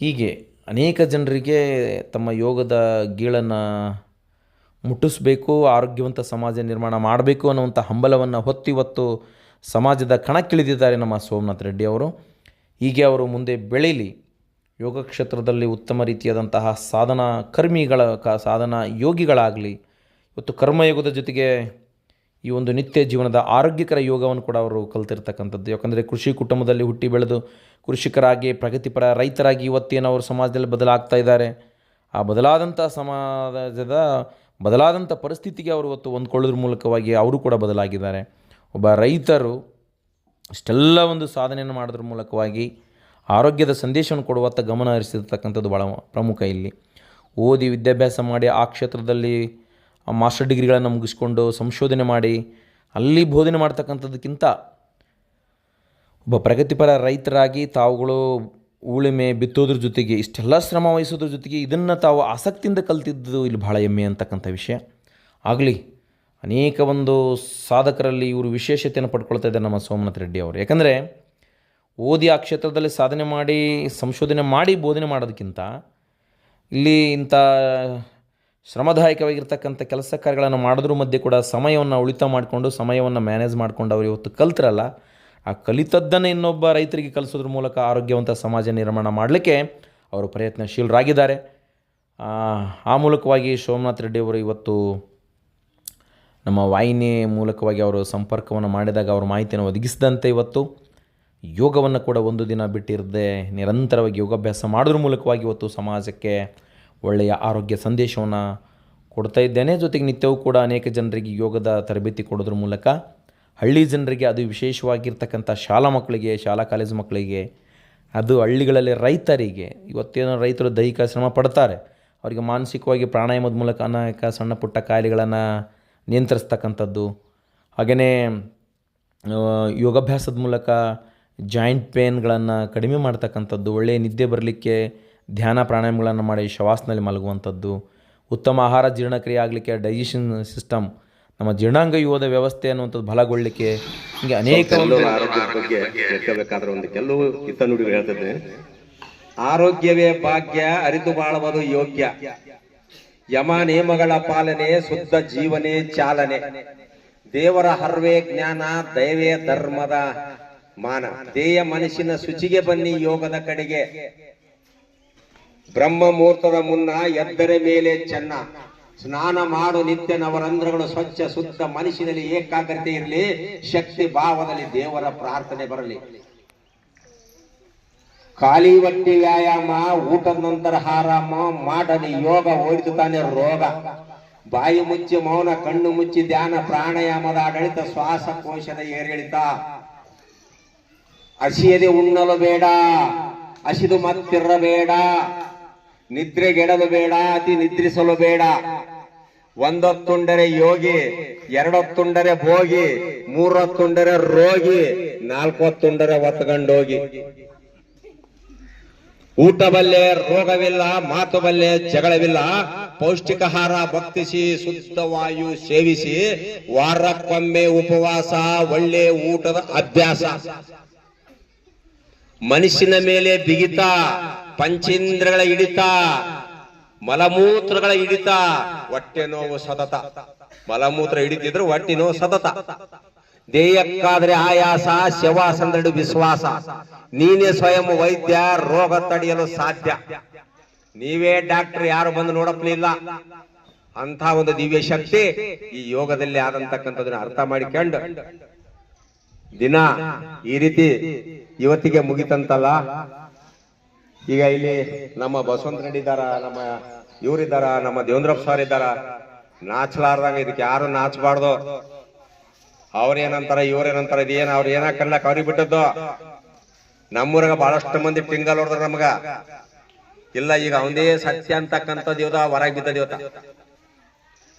[SPEAKER 1] ಹೀಗೆ ಅನೇಕ ಜನರಿಗೆ ತಮ್ಮ ಯೋಗದ ಗೀಳನ್ನು ಮುಟ್ಟಿಸ್ಬೇಕು, ಆರೋಗ್ಯವಂತ ಸಮಾಜ ನಿರ್ಮಾಣ ಮಾಡಬೇಕು ಅನ್ನುವಂಥ ಹಂಬಲವನ್ನು ಹೊತ್ತು ಇವತ್ತು ಸಮಾಜದ ಕಣಕ್ಕಿಳಿದಿದ್ದಾರೆ ನಮ್ಮ ಸೋಮನಾಥ್ ರೆಡ್ಡಿ ಅವರು. ಹೀಗೆ ಅವರು ಮುಂದೆ ಬೆಳೀಲಿ. ಯೋಗ ಕ್ಷೇತ್ರದಲ್ಲಿ ಉತ್ತಮ ರೀತಿಯಾದಂತಹ ಸಾಧನಾ ಕರ್ಮಿಗಳ ಕ, ಸಾಧನಾ ಯೋಗಿಗಳಾಗಲಿ, ಇವತ್ತು ಕರ್ಮಯೋಗದ ಜೊತೆಗೆ ಈ ಒಂದು ನಿತ್ಯ ಜೀವನದ ಆರೋಗ್ಯಕರ ಯೋಗವನ್ನು ಕೂಡ ಅವರು ಕಲ್ತಿರ್ತಕ್ಕಂಥದ್ದು. ಯಾಕಂದರೆ ಕೃಷಿ ಕುಟುಂಬದಲ್ಲಿ ಹುಟ್ಟಿ ಬೆಳೆದು ಕೃಷಿಕರಾಗಿ, ಪ್ರಗತಿಪರ ರೈತರಾಗಿ ಇವತ್ತೇನು ಅವರು ಸಮಾಜದಲ್ಲಿ ಬದಲಾಗ್ತಾ ಇದ್ದಾರೆ. ಆ ಬದಲಾದಂಥ ಸಮಾಜದ, ಬದಲಾದಂಥ ಪರಿಸ್ಥಿತಿಗೆ ಅವರು ಇವತ್ತು ಹೊಂದ್ಕೊಳ್ಳೋದ್ರ ಮೂಲಕವಾಗಿ ಅವರು ಕೂಡ ಬದಲಾಗಿದ್ದಾರೆ. ಒಬ್ಬ ರೈತರು ಇಷ್ಟೆಲ್ಲ ಒಂದು ಸಾಧನೆಯನ್ನು ಮಾಡೋದ್ರ ಮೂಲಕವಾಗಿ ಆರೋಗ್ಯದ ಸಂದೇಶವನ್ನು ಕೊಡುವತ್ತ ಗಮನ ಹರಿಸಿರ್ತಕ್ಕಂಥದ್ದು ಭಾಳ ಪ್ರಮುಖ ಇಲ್ಲಿ. ಓದಿ ವಿದ್ಯಾಭ್ಯಾಸ ಮಾಡಿ ಆ ಕ್ಷೇತ್ರದಲ್ಲಿ ಮಾಸ್ಟರ್ ಡಿಗ್ರಿಗಳನ್ನು ಮುಗಿಸ್ಕೊಂಡು ಸಂಶೋಧನೆ ಮಾಡಿ ಅಲ್ಲಿ ಬೋಧನೆ ಮಾಡ್ತಕ್ಕಂಥದ್ದಕ್ಕಿಂತ ಒಬ್ಬ ಪ್ರಗತಿಪರ ರೈತರಾಗಿ ತಾವುಗಳು ಉಳಿಮೆ ಬಿತ್ತೋದ್ರ ಜೊತೆಗೆ ಇಷ್ಟೆಲ್ಲ ಶ್ರಮ ವಹಿಸೋದ್ರ ಜೊತೆಗೆ ಇದನ್ನು ತಾವು ಆಸಕ್ತಿಯಿಂದ ಕಲ್ತಿದ್ದು ಇಲ್ಲಿ ಭಾಳ ಹೆಮ್ಮೆ ಅಂತಕ್ಕಂಥ ವಿಷಯ. ಆಗಲಿ ಅನೇಕ ಒಂದು ಸಾಧಕರಲ್ಲಿ ಇವರು ವಿಶೇಷತೆಯನ್ನು ಪಡ್ಕೊಳ್ತಾ ಇದ್ದಾರೆ ನಮ್ಮ ಸೋಮನಾಥ ರೆಡ್ಡಿ ಅವರು. ಯಾಕಂದರೆ ಓದಿ ಆ ಕ್ಷೇತ್ರದಲ್ಲಿ ಸಾಧನೆ ಮಾಡಿ ಸಂಶೋಧನೆ ಮಾಡಿ ಬೋಧನೆ ಮಾಡೋದಕ್ಕಿಂತ ಇಲ್ಲಿ ಇಂಥ ಶ್ರಮದಾಯಕವಾಗಿರ್ತಕ್ಕಂಥ ಕೆಲಸ ಕಾರ್ಯಗಳನ್ನು ಮಾಡಿದ್ರೂ ಮಧ್ಯೆ ಕೂಡ ಸಮಯವನ್ನು ಉಳಿತಾಯ ಮಾಡಿಕೊಂಡು ಸಮಯವನ್ನು ಮ್ಯಾನೇಜ್ ಮಾಡಿಕೊಂಡು ಅವರು ಇವತ್ತು ಕಲ್ತ್ರಲ್ಲ ಆ ಕಲಿತದ್ದನ್ನು ಇನ್ನೊಬ್ಬ ರೈತರಿಗೆ ಕಲಿಸೋದ್ರ ಮೂಲಕ ಆರೋಗ್ಯವಂತ ಸಮಾಜ ನಿರ್ಮಾಣ ಮಾಡಲಿಕ್ಕೆ ಅವರು ಪ್ರಯತ್ನಶೀಲರಾಗಿದ್ದಾರೆ. ಆ, ಮೂಲಕವಾಗಿ ಸೋಮನಾಥ್ ರೆಡ್ಡಿ ಅವರು ಇವತ್ತು ನಮ್ಮ ವಾಹಿನಿ ಮೂಲಕವಾಗಿ ಅವರು ಸಂಪರ್ಕವನ್ನು ಮಾಡಿದಾಗ ಅವರು ಮಾಹಿತಿಯನ್ನು ಒದಗಿಸಿದಂತೆ ಇವತ್ತು ಯೋಗವನ್ನು ಕೂಡ ಒಂದು ದಿನ ಬಿಟ್ಟಿರದೆ ನಿರಂತರವಾಗಿ ಯೋಗಾಭ್ಯಾಸ ಮಾಡೋದ್ರ ಮೂಲಕವಾಗಿ ಇವತ್ತು ಸಮಾಜಕ್ಕೆ ಒಳ್ಳೆಯ ಆರೋಗ್ಯ ಸಂದೇಶವನ್ನು ಕೊಡ್ತಾ ಇದ್ದೇನೆ. ಜೊತೆಗೆ ನಿತ್ಯವೂ ಕೂಡ ಅನೇಕ ಜನರಿಗೆ ಯೋಗದ ತರಬೇತಿ ಕೊಡೋದ್ರ ಮೂಲಕ ಹಳ್ಳಿ ಜನರಿಗೆ ಅದು ವಿಶೇಷವಾಗಿರ್ತಕ್ಕಂಥ ಶಾಲಾ ಮಕ್ಕಳಿಗೆ, ಶಾಲಾ ಕಾಲೇಜು ಮಕ್ಕಳಿಗೆ, ಅದು ಹಳ್ಳಿಗಳಲ್ಲಿ ರೈತರಿಗೆ, ಇವತ್ತೇನೋ ರೈತರು ದೈಹಿಕ ಶ್ರಮ ಪಡ್ತಾರೆ. ಅವರಿಗೆ ಮಾನಸಿಕವಾಗಿ ಪ್ರಾಣಾಯಾಮದ ಮೂಲಕ ಅನೇಕ ಸಣ್ಣ ಪುಟ್ಟ ಕಾಯಿಲೆಗಳನ್ನು ನಿಯಂತ್ರಿಸ್ತಕ್ಕಂಥದ್ದು. ಹಾಗೆಯೇ ಯೋಗಾಭ್ಯಾಸದ ಮೂಲಕ ಜಾಯಿಂಟ್ ಪೇನ್ಗಳನ್ನು ಕಡಿಮೆ ಮಾಡ್ತಕ್ಕಂಥದ್ದು ಒಳ್ಳೆಯ ನಿದ್ದೆ ಬರಲಿಕ್ಕೆ ಧ್ಯಾನ ಪ್ರಾಣಾಯಾಮಗಳನ್ನು ಮಾಡಿ ಶವಾಸನಲ್ಲಿ ಮಲಗುವಂಥದ್ದು ಉತ್ತಮ ಆಹಾರ ಜೀರ್ಣಕ್ರಿಯೆ ಆಗಲಿಕ್ಕೆ ಡೈಜೆಷನ್ ಸಿಸ್ಟಮ್ ನಮ್ಮ ಜೀರ್ಣಾಂಗ ಯೋಧ ವ್ಯವಸ್ಥೆ ಅನ್ನುವಂಥದ್ದು ಬಲಗೊಳ್ಳಲಿಕ್ಕೆ ಹೀಗೆ ಅನೇಕ
[SPEAKER 4] ಬಗ್ಗೆ ಒಂದು ಕೆಲವು ನುಡಿಗಳು ಆರೋಗ್ಯವೇ ಭಾಗ್ಯ ಅರಿತು ಬಾಳುವುದು ಯೋಗ್ಯ. ಯಮ ನಿಯಮಗಳ ಪಾಲನೆ, ಶುದ್ಧ ಜೀವನೇ ಚಾಲನೆ. ದೇವರ ಹರ್ವೇ ಜ್ಞಾನ, ದೈವೇ ಧರ್ಮದ ಮಾನ. ದೇಯ ಮನಸ್ಸಿನ ಶುಚಿಗೆ ಬನ್ನಿ ಯೋಗದ ಕಡೆಗೆ. ಬ್ರಹ್ಮ ಮುಹೂರ್ತದ ಮುನ್ನ ಎದ್ದರೆ ಮೇಲೆ ಚೆನ್ನ. ಸ್ನಾನ ಮಾಡು ನಿತ್ಯ ನವರಂಧ್ರಗಳು ಸ್ವಚ್ಛ, ಶುದ್ಧ ಮನಸ್ಸಿನಲ್ಲಿ ಏಕಾಗ್ರತೆ ಇರಲಿ, ಶಕ್ತಿ ಭಾವದಲ್ಲಿ ದೇವರ ಪ್ರಾರ್ಥನೆ ಬರಲಿ. ಖಾಲಿ ಹೊಟ್ಟೆ ವ್ಯಾಯಾಮ, ಊಟದ ನಂತರ ಆರಾಮ, ಮಾಡಲಿ, ಯೋಗ, ಓಡಿದು ತಾನೆ ರೋಗ. ಬಾಯಿ ಮುಚ್ಚಿ, ಮೌನ, ಕಣ್ಣು ಮುಚ್ಚಿ, ಧ್ಯಾನ, ಪ್ರಾಣಾಯಾಮದ ಆಡಳಿತ, ಶ್ವಾಸಕೋಶದ ಏರಿಳಿತ. ಹಸಿಯದೆ ಉಣ್ಣಲು ಬೇಡ, ಹಸಿದು ಮತ್ತಿರಬೇಡ ನಿದ್ರೆಗೆಡಲು ಬೇಡ, ಅತಿ ನಿದ್ರಿಸಲು ಬೇಡ. ಒಂದೊತ್ತುಂಡರೆ ಯೋಗಿ, ಎರಡೊತ್ತುಂಡರೆ ಭೋಗಿ, ಮೂರೊತ್ತುಂಡರೆ ರೋಗಿ, ನಾಲ್ಕೊತ್ತುಂಡರೆ ಒತ್ಕೊಂಡೋಗಿ ಊಟ ಬಲ್ಲೆ ರೋಗವಿಲ್ಲ ಮಾತು ಬಲ್ಲೆ ಜಗಳವಿಲ್ಲ, ಪೌಷ್ಟಿಕಾಹಾರ ಭಕ್ತಿಸಿ, ಶುದ್ಧ ವಾಯು ಸೇವಿಸಿ, ವಾರಕ್ಕೊಮ್ಮೆ ಉಪವಾಸ, ಒಳ್ಳೆ ಊಟದ ಅಭ್ಯಾಸ. ಮನುಷ್ಯನ ಮೇಲೆ ಬಿಗಿತ, ಪಂಚೇಂದ್ರಗಳ ಹಿಡಿತ, ಮಲಮೂತ್ರಗಳ ಹಿಡಿತ, ಹೊಟ್ಟೆ ನೋವು ಸತತ. ಮಲಮೂತ್ರ ಹಿಡಿತಿದ್ರು ಹೊಟ್ಟೆ ನೋವು ಸತತ. ದೇಯಕ್ಕಾದ್ರೆ ಆಯಾಸ ಶವಾಸಂದಡು ವಿಶ್ವಾಸ. ನೀನೇ ಸ್ವಯಂ ವೈದ್ಯ, ರೋಗ ತಡೆಯಲು ಸಾಧ್ಯ. ನೀವೇ ಡಾಕ್ಟರ್, ಯಾರು ಬಂದು ನೋಡಪ್ಲಿಲ್ಲ ಅಂತ ಒಂದು ದಿವ್ಯ ಶಕ್ತಿ ಈ ಯೋಗದಲ್ಲಿ ಆದಂತಕ್ಕಂಥದನ್ನ ಅರ್ಥ ಮಾಡಿಕೊಂಡು ದಿನ ಈ ರೀತಿ ಇವತ್ತಿಗೆ ಮುಗಿತಂತಲ್ಲ. ಈಗ ಇಲ್ಲಿ ನಮ್ಮ ಬಸವಂತ ಇದ್ದಾರ ನಮ್ಮ ಇವರಿದ್ದಾರ ನಮ್ಮ ದೇವೇಂದ್ರಪ್ಪ ಸರ್ ಇದ್ದಾರ ನಾಚಲಾರ್ದಂಗ ಇದಕ್ಕೆ ಯಾರು ನಾಚಬಾರ್ದು? ಅವ್ರೇನಂತಾರ, ಇವ್ರೇನಂತಾರ, ಇದೇನ, ಅವ್ರ ಏನ ಕಲ್ಲಕ್ ಅವ್ರಿಗೆ ಬಿಟ್ಟದ್ದು? ನಮ್ಮೂರಾಗ ಬಹಳಷ್ಟು ಮಂದಿ ಟಿಂಗಲ್ ಹೊಡೆದ್ರ ನಮಗ. ಇಲ್ಲ, ಈಗ ಅವಂದೇ ಸತ್ಯ ಅಂತಕ್ಕಂಥದ್ದು ದೇವತ ಹೊರಗೆ ಬಿದ್ದ ದೇವತ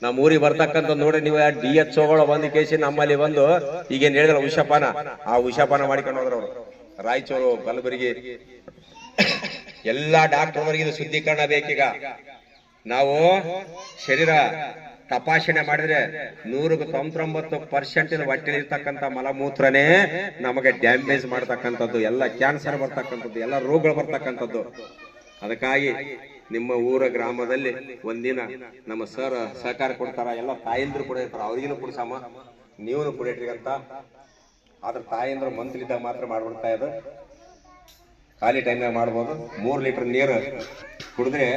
[SPEAKER 4] ನಮ್ಮ ಊರಿಗೆ ಬರ್ತಕ್ಕಂಥ ನೋಡಿ ನೀವು ಡಿ ಎಚ್ ಓಗಳು ಬಂದು ಕೇಸಿ ನಮ್ಮಲ್ಲಿ ಬಂದು ಈಗೇನ್ ಹೇಳಿದ್ರ ಉಷಪಾನ? ಆ ಉಷಪಾನ ಮಾಡಿಕೊಂಡು ಹೋದ್ರ ಅವರು. ರಾಯಚೂರು, ಕಲಬುರಗಿ. ಎಲ್ಲಾ ಡಾಕ್ಟರ್ ಇದು ಶುದ್ಧೀಕರಣ ಬೇಕೀಗ. ನಾವು ಶರೀರ ತಪಾಸಣೆ ಮಾಡಿದ್ರೆ ನೂರಕ್ಕೆ ತೊಂಬತ್ತೊಂಬತ್ತು ಪರ್ಸೆಂಟ್ ಹೊಟ್ಟೆಲಿ ಇರ್ತಕ್ಕಂಥ ಮಲಮೂತ್ರನೇ ನಮಗೆ ಡ್ಯಾಮೇಜ್ ಮಾಡ್ತಕ್ಕಂಥದ್ದು, ಎಲ್ಲ ಕ್ಯಾನ್ಸರ್ ಬರ್ತಕ್ಕಂಥದ್ದು, ಎಲ್ಲ ರೋಗಗಳು ಬರ್ತಕ್ಕಂಥದ್ದು. ಅದಕ್ಕಾಗಿ ನಿಮ್ಮ ಊರ ಗ್ರಾಮದಲ್ಲಿ ಒಂದಿನ ನಮ್ಮ ಸರ್ ಸಹಕಾರ ಕೊಡ್ತಾರ, ಎಲ್ಲ ತಾಯಂದ್ರು ಕೂಡ ಇರ್ತಾರ ಅವ್ರಿಗೂ ಸಮ ನೀವು ಕೂಡ ಅಂತ. ಆದ್ರೆ ತಾಯಂದ್ರು ಮಂತ್ಲಿದ್ದಾಗ ಮಾತ್ರ ಮಾಡ್ಬಿಡ್ತಾ ಇದ್ರು ಖಾಲಿ ಟೈಮ್ನಾಗ ಮಾಡ್ಬೋದು. ಮೂರು ಲೀಟರ್ ನೀರು ಕುಡಿದ್ರೆ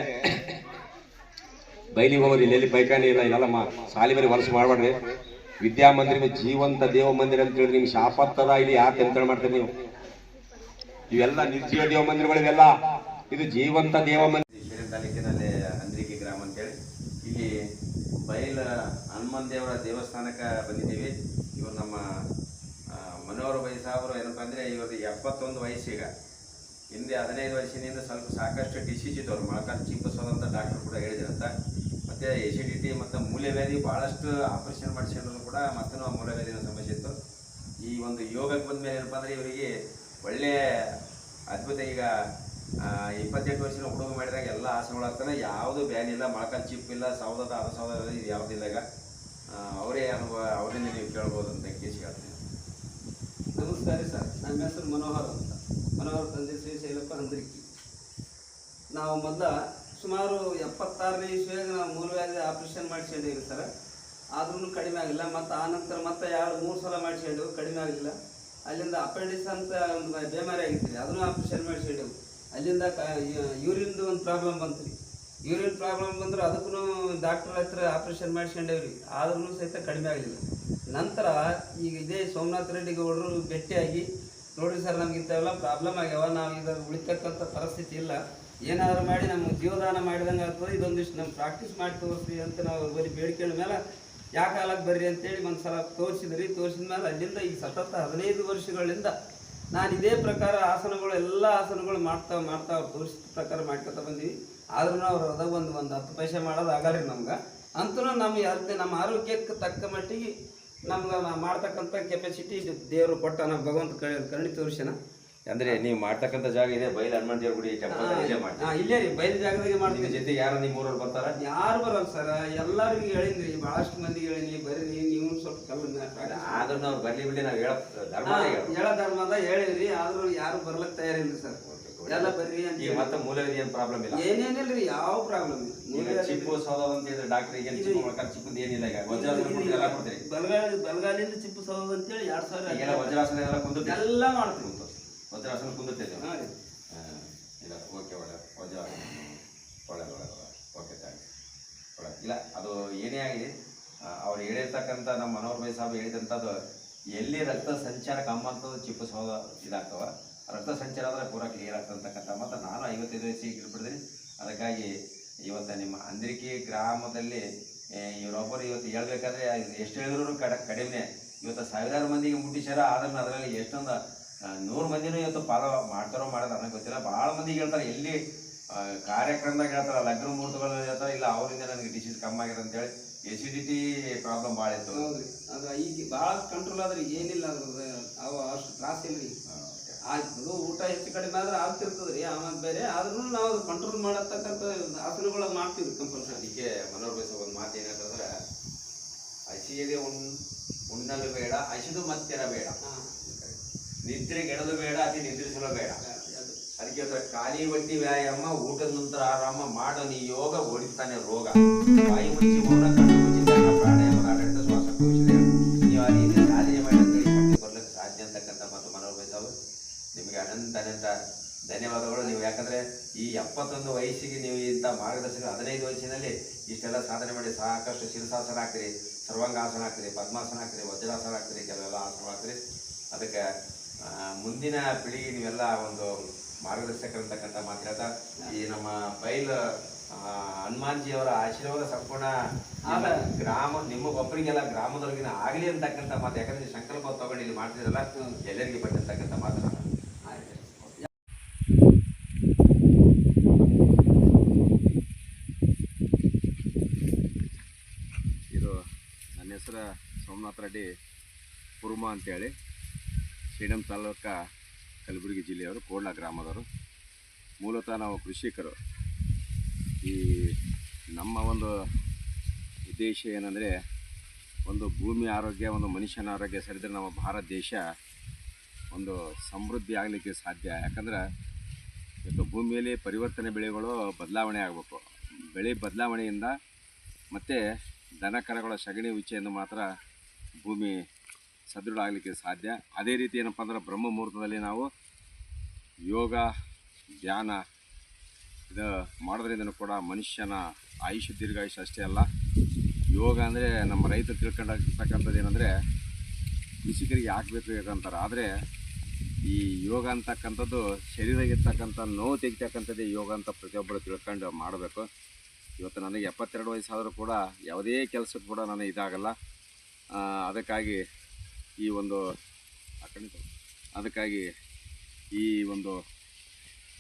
[SPEAKER 4] ಹೋಗೋದು ಇಲ್ಲಿ ಪೈಖಾನೆ ಇಲ್ಲ, ಇಲ್ಲಲ್ಲ ಮಾ ಸಾಲಿ ಬರೀ ವರ್ಷ ವಿದ್ಯಾ ಮಂದಿರ ಜೀವಂತ ದೇವ ಮಂದಿರ ಅಂತ ಹೇಳಿ ನಿಮ್ಗೆ ಶಾಪತ್ತದ, ಇಲ್ಲಿ ಯಾಕೆ ಅಂತ ಮಾಡ್ತೀರಿ ನೀವು? ಇವೆಲ್ಲ ನಿರ್ಜೀವ ದೇವ ಮಂದಿರಗಳು ಇವೆಲ್ಲ. ಇದು ಜೀವಂತ ದೇವ ಮಂದಿರ
[SPEAKER 5] ತಾಲೂಕಿನಲ್ಲಿ ಅಂದ್ರಿಕೆ ಗ್ರಾಮ ಅಂತೇಳಿ. ಇಲ್ಲಿ ಬೈಲ ಹನುಮಾನ್ ದೇವರ ದೇವಸ್ಥಾನಕ್ಕೆ ಬಂದಿದ್ದೀವಿ. ಇವರು ನಮ್ಮ ಮನೋಹರ ಬೈ ಸಾಹೇಬರು ಏನಪ್ಪ ಅಂದರೆ ಇವ್ರದ್ದು ಎಪ್ಪತ್ತೊಂದು ವಯಸ್ಸೀಗ ಹಿಂದೆ ಹದಿನೈದು ವಯಸ್ಸಿನಿಂದ ಸ್ವಲ್ಪ ಸಾಕಷ್ಟು ಡಿಸೀಸ್ ಇದ್ದವರು. ಮೊಳಕಾಲು ಚಿಪ್ಪಿಸೋದಂತ ಡಾಕ್ಟರ್ ಕೂಡ ಹೇಳಿದ್ರಂತ. ಮತ್ತು ಎಸಿಡಿಟಿ ಮತ್ತು ಮೂಲವ್ಯಾಧಿ ಭಾಳಷ್ಟು ಆಪರೇಷನ್ ಮಾಡಿಸಿದ್ರು ಕೂಡ ಮತ್ತೂ ಮೂಲವ್ಯಾಧಿನ ಸಮಸ್ಯೆ ಇತ್ತು. ಈ ಒಂದು ಯೋಗಕ್ಕೆ ಬಂದ ಮೇಲೆ ಏನಪ್ಪ ಅಂದರೆ ಇವರಿಗೆ ಒಳ್ಳೆಯ ಅದ್ಭುತ ಈಗ ಇಪ್ಪತ್ತೆಂಟು ವರ್ಷದ ಹುಡುಗ ಮಾಡಿದಾಗ ಎಲ್ಲ ಆಸನಗಳು ಆಗ್ತಾನೆ ಯಾವುದು ಬ್ಯಾನ್ ಇಲ್ಲ, ಮೊಳಕಾಲು ಚಿಪ್ ಇಲ್ಲ, ಸಾವಿರದ ಅದ ಸೌದ ಇದು ಯಾವುದಿಲ್ಲ ಅವರೇ ಅನುಭವ, ಅವರಿಂದ ನೀವು ಕೇಳ್ಬೋದು ಅಂತ ಕೇಸಿ ಹೇಳ್ತೀನಿ.
[SPEAKER 6] ನಮಸ್ಕಾರ ಸರ್. ನನ್ನ ಹೆಸರು ಮನೋಹರ್ ಅಂತ. ಮನೋಹರ್ ತಂದೆ ಶ್ರೀ ಶೈಲಪ್ಪ ಹಂದ್ರಿಕಿ ನಾವು ಮೊದಲ ಸುಮಾರು ಎಪ್ಪತ್ತಾರನೇ ಇಸ್ವಿಯಾಗ ನಾವು ಮೂಲವ್ಯಾಧಿ ಆಪ್ರೇಷನ್ ಮಾಡಿಸಿದ್ದೀವಿ ಸರ್. ಆದ್ರೂ ಕಡಿಮೆ ಆಗಿಲ್ಲ. ಮತ್ತು ಆ ಮತ್ತೆ ಎರಡು, ಮೂರು ಸಲ ಮಾಡಿಸಿದ್ದೆವು ಕಡಿಮೆ ಆಗಿಲ್ಲ. ಅಲ್ಲಿಂದ ಅಪೆಂಡಿಸ್ ಅಂತ ಒಂದು ಬೇಮಾರಿ ಆಗಿತ್ತು. ರೀ ಅದನ್ನು ಆಪ್ರೇಷನ್ ಮಾಡಿಸಿದ್ದೆವು ಅಲ್ಲಿಂದ ಯೂರಿನ್ದು ಒಂದು ಪ್ರಾಬ್ಲಮ್ ಬಂತು ರೀ. ಯೂರಿನ್ ಪ್ರಾಬ್ಲಮ್ ಬಂದ್ರೆ ಅದಕ್ಕೂ ಡಾಕ್ಟರ್ ಹತ್ರ ಆಪರೇಷನ್ ಮಾಡಿಸ್ಕೊಂಡೇವ್ರಿ ಆದ್ರೂ ಸಹಿತ ಕಡಿಮೆ ಆಗಲಿಲ್ಲ ನಂತರ ಈಗ ಇದೇ ಸೋಮನಾಥ್ ರೆಡ್ಡಿ ಗೌಡರು ಭೇಟಿಯಾಗಿ ನೋಡಿ ಸರ್ ನಮ್ಗೆ ಇಂಥವೆಲ್ಲ ಪ್ರಾಬ್ಲಮ್ ಆಗ್ಯಾವ. ನಾವು ಇದರ ಉಳಿತಕ್ಕಂಥ ಪರಿಸ್ಥಿತಿ ಇಲ್ಲ. ಏನಾದ್ರು ಮಾಡಿ ನಮ್ಮ ಜೀವದಾನ ಮಾಡಿದಂಗೆ ಆಗ್ತದೆ. ಇದೊಂದಿಷ್ಟು ನಮ್ಮ ಪ್ರಾಕ್ಟೀಸ್ ಮಾಡಿ ತೋರಿಸಿ ಅಂತ ನಾವು ಬರೀ ಬೇಡಿಕೊಂಡ ಮೇಲೆ ಯಾವ ಕಾಲಕ್ಕೆ ಬರ್ರಿ ಅಂತೇಳಿ ಒಂದು ಸಲ ತೋರಿಸಿದ್ರಿ. ತೋರಿಸಿದ ಮೇಲೆ ಅಲ್ಲಿಂದ ಈ ಸತತ ಹದಿನೈದು ವರ್ಷಗಳಿಂದ ನಾನು ಇದೇ ಪ್ರಕಾರ ಆಸನಗಳು, ಎಲ್ಲ ಆಸನಗಳು ಮಾಡ್ತಾ ಮಾಡ್ತಾ ಅವ್ರು ತೋರಿಸಿದ ಪ್ರಕಾರ ಮಾಡ್ಕೊತಾ ಬಂದೀವಿ. ಆದ್ರೂ ಅವ್ರು ಅದ ಒಂದು ಒಂದು ಹತ್ತು ಪೈಸೆ ಮಾಡೋದು ಆಗಲ್ಲ ರೀ ನಮ್ಗೆ. ಅಂತೂ ನಮ್ಮ ಅದಕ್ಕೆ ನಮ್ಮ ಆರೋಗ್ಯಕ್ಕೆ ತಕ್ಕ ಮಟ್ಟಿಗೆ ನಮ್ಗೆ ಮಾಡ್ತಕ್ಕಂಥ ಕೆಪಾಸಿಟಿ ದೇವರು ಕೊಟ್ಟ ನಮ್ಮ ಭಗವಂತ ಕರ್ಣಿ ತೋರಿಸ್ಯಾನ.
[SPEAKER 7] ಅಂದ್ರೆ ನೀವು ಮಾಡ್ತಕ್ಕಂಥ ಜಾಗ ಇದೆ ಬೈಲ್ ಹನುಮಾನ್ ದೇವ್ರ ಗುಡಿ ಟೆಂಪಲ್ ಇಲ್ಲೇ ಮಾಡ್ತೀವಿ.
[SPEAKER 6] ಇಲ್ಲೇ ರೀ ಬಯಲು ಜಾಗದಾಗೆ
[SPEAKER 7] ನಿಮ್ಮ
[SPEAKER 6] ಮಾಡ್ತೀವಿ
[SPEAKER 7] ಜೊತೆ ಯಾರು ನಿಮ್ಮ ಊರವ್ರು ಬರ್ತಾರ?
[SPEAKER 6] ಯಾರು ಬರಲ್ಲ ಸರ್ ಎಲ್ಲರಿಗೂ ಹೇಳಿದ್ರಿ ಬಹಳಷ್ಟು ಮಂದಿ ಹೇಳಿನಿ ಬರ್ರಿ ನೀವು ಸ್ವಲ್ಪ ಕಲ್ಲು
[SPEAKER 7] ಆದ್ರೂ ಅವ್ರು ಬರ್ಲಿ ಬಿಡಿ ನಾವು ಹೇಳ ಧರ್ಮ
[SPEAKER 6] ಹೇಳ ಧರ್ಮದ ಹೇಳಿದ್ರಿ ಆದ್ರೂ ಯಾರು ಬರ್ಲಕ್ ತಯಾರಿಲ್ಲ ಸರ್. ಎಲ್ಲ ಬರ್ರಿ ಅಂತ
[SPEAKER 7] ಈಗ ಮತ್ತೆ ಮೂಲ ಏನು ಪ್ರಾಬ್ಲಮ್ ಇಲ್ಲ?
[SPEAKER 6] ಏನೇನಿಲ್ರಿ ಯಾವ ಪ್ರಾಬ್ಲಮ್
[SPEAKER 7] ಈಗ ಚಿಪ್ಪು ಸೌದ ಅಂತ ಹೇಳಿದ್ರೆ ಡಾಕ್ಟರ್ ಈಗ ಚಿಪ್ಪು ಮಾಡ್ಕೊಂಡು ಏನಿಲ್ಲ ಈಗ? ವಜ್ರಾಸನ ಎಲ್ಲ ಕೊಡ್ತೀರಿ
[SPEAKER 6] ಬಲಗಾಲಿ ಬಲಗಾಲಿಂದ ಚಿಪ್ಪು ಸೌದ ಅಂತೇಳಿ ಎರಡ್ ಸಾವಿರ
[SPEAKER 7] ಎಲ್ಲಾ ವಜ್ರಾಸನ ಎಲ್ಲ ಕುಂದಿರ್ತೀರಿ
[SPEAKER 6] ಎಲ್ಲ ಮಾಡ್ತೀವಿ.
[SPEAKER 7] ವಜ್ರಾಸನ ಕುಂದಿರ್ತೀರಿ
[SPEAKER 6] ಹಾ ರೀ.
[SPEAKER 7] ಇಲ್ಲ ಓಕೆ ಒಳ್ಳೆ ವಜಾ ಒಳ್ಳೆ ಒಳ್ಳೆ ಓಕೆ ಥ್ಯಾಂಕ್ಸ್ ಒಳ್ಳೆ ಇಲ್ಲ ಅದು ಏನೇ ಆಗಲಿ ಅವ್ರು ಹೇಳಿರ್ತಕ್ಕಂಥ ನಮ್ಮ ಮನೋಹರ್ ಭಾಯಿ ಸಾಹೇಬ್ ಹೇಳಿದಂಥದ್ದು ಎಲ್ಲಿ ರಕ್ತ ಸಂಚಾರ ಕಮ್ಮ ಚಿಪ್ಪು ಸೌದ ಇದಾಗ್ತವ ರಕ್ತ ಸಂಚಾರ ಆದರೆ ಪೂರ ಕ್ಲಿಯರ್ ಆಗ್ತಂತಕ್ಕಂಥ ಮತ್ತು ನಾನು ಐವತ್ತೈದು ವಯಸ್ಸಿಗೆ ಇಟ್ಬಿಡ್ತೀನಿ ಅದಕ್ಕಾಗಿ ಇವತ್ತು ನಿಮ್ಮ ಅಂದ್ರಿಕೆ ಗ್ರಾಮದಲ್ಲಿ ಇವರೊಬ್ಬರು ಇವತ್ತು ಹೇಳ್ಬೇಕಾದ್ರೆ ಎಷ್ಟು ಹೇಳಿದ್ರು ಕಡ ಕಡಿಮೆ ಇವತ್ತು ಸಾವಿರಾರು ಮಂದಿಗೆ ಮುಟ್ಟಿಸ್ಯಾರ ಆದ್ರೆ ಅದರಲ್ಲಿ ಎಷ್ಟೊಂದು ನೂರು ಮಂದಿನೂ ಇವತ್ತು ಫಾಲೋ ಮಾಡ್ತಾರೋ ಮಾಡೋದು ನನಗೆ ಗೊತ್ತಿಲ್ಲ. ಭಾಳ ಮಂದಿ ಹೇಳ್ತಾರೆ ಎಲ್ಲಿ ಕಾರ್ಯಕ್ರಮದಾಗ ಹೇಳ್ತಾರೆ ಲಗ್ನ ಮುಹೂರ್ತಗಳಲ್ಲಿ ಹೇಳ್ತಾರೆ ಇಲ್ಲ ಅವರಿಂದ ನನಗೆ ಡಿಸೀಸ್ ಕಮ್ಮಿ ಆಗಿದೆ ಅಂತೇಳಿ ಎಸಿಡಿಟಿ ಪ್ರಾಬ್ಲಮ್ ಭಾಳ ಇತ್ತು.
[SPEAKER 6] ಹೌದ್ರಿ. ಅದು ಈಗ ಭಾಳ ಕಂಟ್ರೋಲ್ ಆದ್ರೆ ಏನಿಲ್ಲ ಅದ್ರ ಅವು ಅಷ್ಟು ತ್ರಾಸ ಇಲ್ರಿ. ಆಯ್ತು ಊಟ ಹೆಚ್ಚು ಕಡಿಮೆ ಆದ್ರೆ ಆಗ್ತಿರ್ತದ್ರಿ. ಆಮೇಲೆ ಬೇರೆ ಆದ್ರೂ ನಾವು ಕಂಟ್ರೋಲ್ ಮಾಡತಕ್ಕಂಥ ಆಸನಗಳು ಮಾಡ್ತೀವಿ ಕಂಪಲ್ಸರಿ
[SPEAKER 7] ಅದಕ್ಕೆ ಬಯಸ ಒಂದು ಮಾತು ಏನಂತಂದ್ರೆ ಹಸಿಯದೆ ಉಣ್ ಉಣ್ಣಲು ಬೇಡ ಹಸಿದು ಮತ್ತಿರಬೇಡ ನಿದ್ರೆಗೆಡಲು ಬೇಡ, ಅತಿ ನಿದ್ರಿಸಲು ಬೇಡ. ಅದಕ್ಕೆ ಖಾಲಿ ಬಟ್ಟಿ ವ್ಯಾಯಾಮ, ಊಟದ ನಂತರ ಆರಾಮ ಮಾಡೋನಿ ಯೋಗ ಓಡಿಸ್ತಾನೆ ರೋಗ. ಬಾಯಿ ಮುಚ್ಚಿ ಮೌನ ಮುಚ್ಚಿ ಧ್ಯಾನ ಪ್ರಾಣಾಯಾಮದ ಆಡಳಿತ ಶ್ವಾಸಕೋಶದ ನೀವು ಆ ರೀತಿ ಸಾಧನೆ ಮಾಡಿ ಬರ್ಲಿಕ್ಕೆ ಸಾಧ್ಯ ಅಂತಕ್ಕಂಥ ಮತ್ತು ನಿಮಗೆ ಅನಂತ ಅನಂತ ಧನ್ಯವಾದಗಳು. ನೀವು ಯಾಕಂದ್ರೆ ಈ ಎಪ್ಪತ್ತೊಂದು ವಯಸ್ಸಿಗೆ ನೀವು ಇಂಥ ಮಾರ್ಗದರ್ಶಕ ಹದಿನೈದು ವಯಸ್ಸಿನಲ್ಲಿ ಇಷ್ಟೆಲ್ಲ ಸಾಧನೆ ಮಾಡಿ ಸಾಕಷ್ಟು ಶಿರಸಾಸನ ಹಾಕ್ತೀರಿ ಸರ್ವಾಂಗಾಸನ ಹಾಕ್ತೀರಿ ಪದ್ಮಾಸನ ಹಾಕ್ತೀರಿ ವಜ್ರಾಸನ ಹಾಕ್ತೀರಿ ಕೆಲವೆಲ್ಲ ಆಸನ ಹಾಕ್ತೀರಿ ಅದಕ್ಕೆ ಮುಂದಿನ ಪೀಳಿಗೆ ನೀವೆಲ್ಲ ಒಂದು ಮಾರ್ಗದರ್ಶಕರಂತಕ್ಕಂಥ ಮಾತು ಹೇಳ್ತಾ ಈ ನಮ್ಮ ಬೈಲ್ ಹನುಮಾನ್ಜಿ ಹನುಮಾನ್ಜಿಯವರ ಆಶೀರ್ವಾದ ಸಂಪೂರ್ಣ ನಿಮ್ಮ ಗ್ರಾಮ ನಿಮಗೊಬ್ಬರಿಗೆಲ್ಲ ಗ್ರಾಮದವ್ರಿಗಿನ ಆಗಲಿ ಅಂತಕ್ಕಂಥ ಮಾತು ಯಾಕಂದ್ರೆ ಸಂಕಲ್ಪ ತಗೊಂಡು ಇಲ್ಲಿ ಮಾಡ್ತಿದ್ರಲ್ಲ ಎಲ್ಲರಿಗೆ ಬಂದಿರ್ತಕ್ಕಂಥ ಮಾತು.
[SPEAKER 5] ಇದು ನನ್ನ ಹೆಸರು ಸೋಮನಾಥ್ ರೆಡ್ಡಿ ಕುರುಮ ಅಂತೇಳಿ. ಶ್ರೀಡಂ ತಾಲೂಕ ಕಲಬುರಗಿ ಜಿಲ್ಲೆಯವರು, ಕೋಡ್ಲ ಗ್ರಾಮದವರು. ಮೂಲತಃ ನಾವು ಕೃಷಿಕರು. ಈ ನಮ್ಮ ಒಂದು ಉದ್ದೇಶ ಏನಂದರೆ, ಒಂದು ಭೂಮಿ ಆರೋಗ್ಯ, ಒಂದು ಮನುಷ್ಯನ ಆರೋಗ್ಯ ಸರಿದ್ರೆ ನಮ್ಮ ಭಾರತ ದೇಶ ಒಂದು ಸಮೃದ್ಧಿ ಆಗಲಿಕ್ಕೆ ಸಾಧ್ಯ. ಯಾಕಂದ್ರೆ, ಇವತ್ತು ಭೂಮಿಯಲ್ಲಿ ಪರಿವರ್ತನೆ ಬೆಳೆಗಳು ಬದಲಾವಣೆ ಆಗಬೇಕು. ಬೆಳೆ ಬದಲಾವಣೆಯಿಂದ ಮತ್ತು ದನ ಕರಗಳ ಸಗಣಿ ಉಚ್ಚೆಯನ್ನು ಮಾತ್ರ ಭೂಮಿ ಸದೃಢ ಆಗಲಿಕ್ಕೆ ಸಾಧ್ಯ. ಅದೇ ರೀತಿ ಏನಪ್ಪ ಅಂದ್ರೆ ಬ್ರಹ್ಮ ಮುಹೂರ್ತದಲ್ಲಿ ನಾವು ಯೋಗ, ಧ್ಯಾನ ಇದು ಮಾಡೋದ್ರಿಂದ ಕೂಡ ಮನುಷ್ಯನ ಆಯುಷ್ಯ ದೀರ್ಘಾಯುಷ್ಯ ಅಷ್ಟೇ ಅಲ್ಲ. ಯೋಗ ಅಂದರೆ ನಮ್ಮ ರೈತರು ತಿಳ್ಕೊಂಡಿರ್ತಕ್ಕಂಥದ್ದು ಏನಂದರೆ ಕೃಷಿಕರಿಗೆ ಯಾಕೆ ಯಾಕಂತಾರೆ ಆದರೆ ಈ ಯೋಗ ಅಂತಕ್ಕಂಥದ್ದು ಶರೀರಗಿರ್ತಕ್ಕಂಥ ನೋವು ತೆಗಿತಕ್ಕಂಥದ್ದೇ ಯೋಗ ಅಂತ ಪ್ರತಿಯೊಬ್ಬರು ತಿಳ್ಕೊಂಡು ಮಾಡಬೇಕು. ಇವತ್ತು ನನಗೆ ಎಪ್ಪತ್ತೆರಡು ವಯಸ್ಸಾದರೂ ಕೂಡ ಯಾವುದೇ ಕೆಲಸಕ್ಕೂ ಕೂಡ ನಾನು ಇದಾಗಲ್ಲ. ಅದಕ್ಕಾಗಿ ಈ ಒಂದು ಆ ಅದಕ್ಕಾಗಿ ಈ ಒಂದು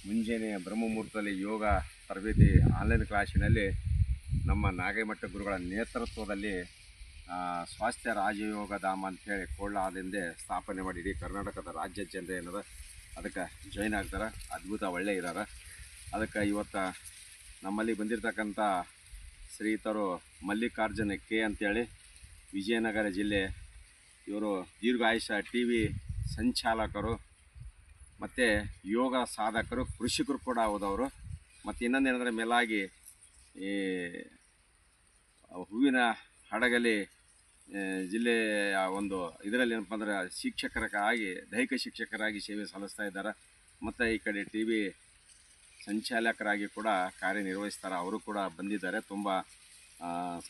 [SPEAKER 5] ಮುಂಜಾನೆ ಬ್ರಹ್ಮ ಮುಹೂರ್ತದಲ್ಲಿ ಯೋಗ ತರಬೇತಿ ಆನ್ಲೈನ್ ಕ್ಲಾಸಿನಲ್ಲಿ ನಮ್ಮ ನಾಗೇಮಠ ಗುರುಗಳ ನೇತೃತ್ವದಲ್ಲಿ ಸ್ವಾಸ್ಥ್ಯ ರಾಜಯೋಗ ಧಾಮ ಅಂತೇಳಿ ಕೋಳ್ಳಾದಿಂದ ಸ್ಥಾಪನೆ ಮಾಡಿ ಇಡೀ ಕರ್ನಾಟಕದ ರಾಜ್ಯ ಜನತೆ ಏನದ ಅದಕ್ಕೆ ಜಾಯ್ನ್ ಆಗ್ತಾರೆ. ಅದ್ಭುತ ಒಳ್ಳೆ ಇದ್ದಾರೆ ಅದಕ್ಕೆ ಇವತ್ತು ನಮ್ಮಲ್ಲಿ ಬಂದಿರತಕ್ಕಂಥ ಶ್ರೀತರು ಮಲ್ಲಿಕಾರ್ಜುನ ಕೆ ಅಂತೇಳಿ ವಿಜಯನಗರ ಜಿಲ್ಲೆ ಇವರು ದೀರ್ಘಾಯುಷ ಟಿ ವಿ ಸಂಚಾಲಕರು, ಮತ್ತು ಯೋಗ ಸಾಧಕರು, ಕೃಷಿಕರು ಕೂಡ ಹೌದವರು. ಮತ್ತು ಇನ್ನೊಂದೇನೆಂದರೆ ಮೇಲಾಗಿ ಈ ಹೂವಿನ ಹಡಗಲಿ ಜಿಲ್ಲೆಯ ಒಂದು ಇದರಲ್ಲಿ ಏನಪ್ಪ ಅಂದ್ರೆ ಶಿಕ್ಷಕರಾಗಿ, ದೈಹಿಕ ಶಿಕ್ಷಕರಾಗಿ ಸೇವೆ ಸಲ್ಲಿಸ್ತಾ ಇದ್ದಾರೆ. ಮತ್ತು ಈ ಕಡೆ ಟಿ ವಿ ಸಂಚಾಲಕರಾಗಿ ಕೂಡ ಕಾರ್ಯನಿರ್ವಹಿಸ್ತಾರೆ. ಅವರು ಕೂಡ ಬಂದಿದ್ದಾರೆ. ತುಂಬ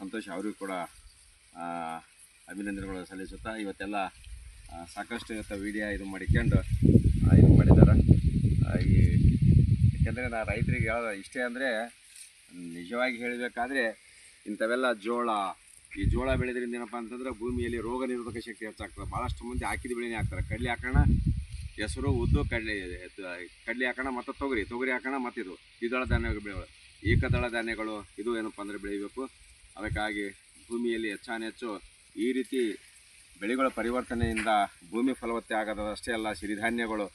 [SPEAKER 5] ಸಂತೋಷ. ಅವರಿಗೂ ಕೂಡ ಅಭಿನಂದನೆಗಳು ಸಲ್ಲಿಸುತ್ತಾ ಇವತ್ತೆಲ್ಲ ಸಾಕಷ್ಟು ಇವತ್ತು ವಿಡಿಯೋ ಇದು ಮಾಡಿಕೊಂಡು ಇದು ಮಾಡಿದ್ದಾರೆ. ಈ, ಯಾಕೆಂದರೆ ನಾ ರೈತರಿಗೆ ಹೇಳೋದು ಇಷ್ಟೇ ಅಂದರೆ, ನಿಜವಾಗಿ ಹೇಳಬೇಕಾದ್ರೆ ಇಂಥವೆಲ್ಲ ಜೋಳ, ಈ ಜೋಳ ಬೆಳೆದ್ರಿಂದ ಏನಪ್ಪ ಅಂತಂದ್ರೆ ಭೂಮಿಯಲ್ಲಿ ರೋಗ ನಿರೋಧಕ ಶಕ್ತಿ ಹೆಚ್ಚಾಗ್ತದೆ. ಭಾಳಷ್ಟು ಮಂದಿ ಹಾಕಿದ ಬೆಳೆನೇ ಹಾಕ್ತಾರೆ. ಕಡಲೆ ಹಾಕೋಣ, ಹೆಸರು, ಉದ್ದು ಕಡಲೆ ಕಡಲೆ ಹಾಕೋಣ ಮತ್ತು ತೊಗರಿ ತೊಗರಿ ಹಾಕೋಣ ಮತ್ತು ಇದು ದ್ವಿದಳ ಧಾನ್ಯಗಳು ಬೆಳೆಗಳು ಏಕದಳ ಧಾನ್ಯಗಳು, ಇದು ಏನಪ್ಪ ಅಂದರೆ ಬೆಳಿಬೇಕು ಅದಕ್ಕಾಗಿ ಭೂಮಿಯಲ್ಲಿ ಹೆಚ್ಚಾನೆಚ್ಚು ಈ ರೀತಿ ಬೆಳೆಗಳ ಪರಿವರ್ತನೆಯಿಂದ ಭೂಮಿ ಫಲವತ್ತೆ ಆಗೋದಷ್ಟೇ ಅಲ್ಲ, ಸಿರಿಧಾನ್ಯಗಳು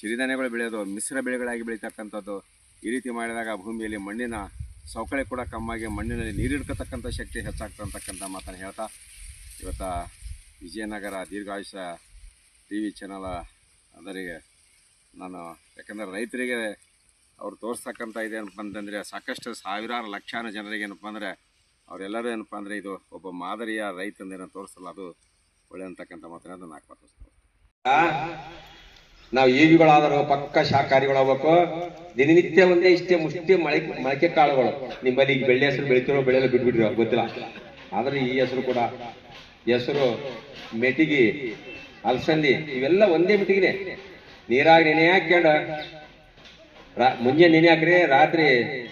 [SPEAKER 5] ಸಿರಿಧಾನ್ಯಗಳು ಬೆಳೆಯೋದು ಮಿಶ್ರ ಬೆಳೆಗಳಾಗಿ ಬೆಳೀತಕ್ಕಂಥದ್ದು. ಈ ರೀತಿ ಮಾಡಿದಾಗ ಭೂಮಿಯಲ್ಲಿ ಮಣ್ಣಿನ ಸವಕಳಿ ಕೂಡ ಕಮ್ಮಾಗಿ ಮಣ್ಣಿನಲ್ಲಿ ನೀರಿಡ್ಕತಕ್ಕಂಥ ಶಕ್ತಿ ಹೆಚ್ಚಾಗ್ತಕ್ಕಂಥ ಮಾತನ್ನು ಹೇಳ್ತಾ, ಇವತ್ತು Vijayanagara Deerghayusha T V channel ಅದರಿಗೆ ನಾನು, ಯಾಕಂದರೆ ರೈತರಿಗೆ ಅವ್ರು ತೋರಿಸ್ತಕ್ಕಂಥ ಇದೇನಪ್ಪ ಅಂತಂದರೆ ಸಾಕಷ್ಟು ಸಾವಿರಾರು ಲಕ್ಷಾನು ಜನರಿಗೆ ಏನಪ್ಪ ಅಂದರೆ ಅವರೆಲ್ಲರೂ ಏನಪ್ಪ ಅಂದರೆ ಇದು ಒಬ್ಬ ಮಾದರಿಯ ರೈತಂದೇನ ತೋರಿಸಲ್ಲ, ಅದು ಒಳ್ಳೆ ಅಂತಕ್ಕಂಥ ಮಾತನ್ನ ಅದನ್ನು ಮಾತು
[SPEAKER 4] ನಾವು ಈಗಿಗಳಾದರೂ ಪಕ್ಕ ಶಾಕಾರಿಗಳಾಗಬೇಕು ದಿನನಿತ್ಯ ಒಂದೇ ಇಷ್ಟೇ ಮುಷ್ಟಿ ಮಳೆ, ಮೊಳಕೆ ಕಾಳುಗಳು. ನಿಮ್ಮಲ್ಲಿ ಈಗ ಬೆಳ್ಳೆ ಹೆಸರು ಬೆಳಿತಿರೋ ಬೆಳೆಯಲ್ಲ ಬಿಟ್ಬಿಟ್ರಿ ಗೊತ್ತಿಲ್ಲ. ಆದ್ರೆ ಈ ಹೆಸರು ಕೂಡ, ಹೆಸರು ಮೆಟಿಗಿ ಅಲ್ಸಂದಿ, ಇವೆಲ್ಲ ಒಂದೇ ಮೆಟಿಗಿನೇ ನೀರಾಗಿ ನೆನೆ ಹಾಕ್ಯಂಡ ಮುಂಜಾನೆ ನೆನೆ ಹಾಕ್ರಿ ರಾತ್ರಿ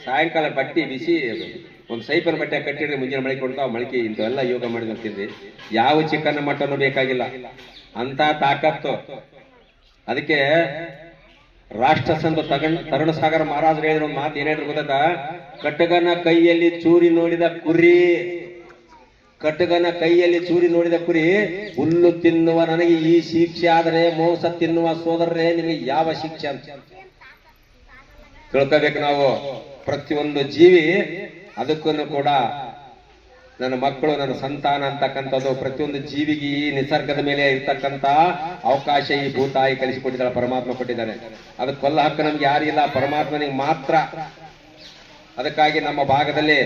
[SPEAKER 4] ಸಾಯಂಕಾಲ ಬಟ್ಟಿ ಬಿಸಿ ಒಂದು ಸೈಪರ್ ಬಟ್ಟೆ ಕಟ್ಟಿಡ್ರಿ ಮುಂಜಾನೆ ಮಳೆ ಕೊಡ್ತಾವ ಮಳಿಕೆ ಇಂಥವೆಲ್ಲ ಯೋಗ ಮಾಡಿ ತಿಂದ್ರಿ ಯಾವ ಚಿಕ್ಕನ ಮಟ್ಟನು ಬೇಕಾಗಿಲ್ಲ. ಅಂತ ತಾಕತ್ತು. ಅದಕ್ಕೆ ರಾಷ್ಟ್ರ ಸಂತ ತರುಣ ಸಾಗರ ಮಹಾರಾಜರು ಹೇಳಿದ್ರು ಒಂದು ಮಾತು, ಏನ್ ಹೇಳಿದ್ರು ಗೊತ್ತಾ ಕಟ್ಟಗನ ಕೈಯಲ್ಲಿ ಚೂರಿ ನೋಡಿದ ಕುರಿ. ಕಟ್ಟಗನ ಕೈಯಲ್ಲಿ ಚೂರಿ ನೋಡಿದ ಕುರಿ. ಹುಲ್ಲು ತಿನ್ನುವ ನನಗೆ ಈ ಶಿಕ್ಷೆ, ಆದರೆ ಮೋಸ ತಿನ್ನುವ ಸೋದರರೇ ನಿಮಗೆ ಯಾವ ಶಿಕ್ಷೆ ಅಂತ. ತಿಳ್ಕೋಬೇಕು ನಾವು. ಪ್ರತಿಯೊಂದು ಜೀವಿ ಅದಕ್ಕೂ ಕೂಡ ನನ್ನ ಮಕ್ಕಳು, ನನ್ನ ಸಂತಾನ ಅಂತಕ್ಕಂಥದ್ದು ಪ್ರತಿಯೊಂದು ಜೀವಿಗೆ ಈ ನಿಸರ್ಗದ ಮೇಲೆ ಇರ್ತಕ್ಕಂಥ ಅವಕಾಶ ಈ ಭೂತಾಯಿ ಕಲಿಸಿಕೊಟ್ಟಿದ್ದಾಳೆ, ಪರಮಾತ್ಮ ಕೊಟ್ಟಿದ್ದಾನೆ. ಅದಕ್ಕೆ ಕೊಲ್ಲ ಹಕ್ಕು ನಮ್ಗೆ ಯಾರಿಲ್ಲ ಪರಮಾತ್ಮನಿಗೆ ಮಾತ್ರ. ಅದಕ್ಕಾಗಿ ನಮ್ಮ ಭಾಗದಲ್ಲಿ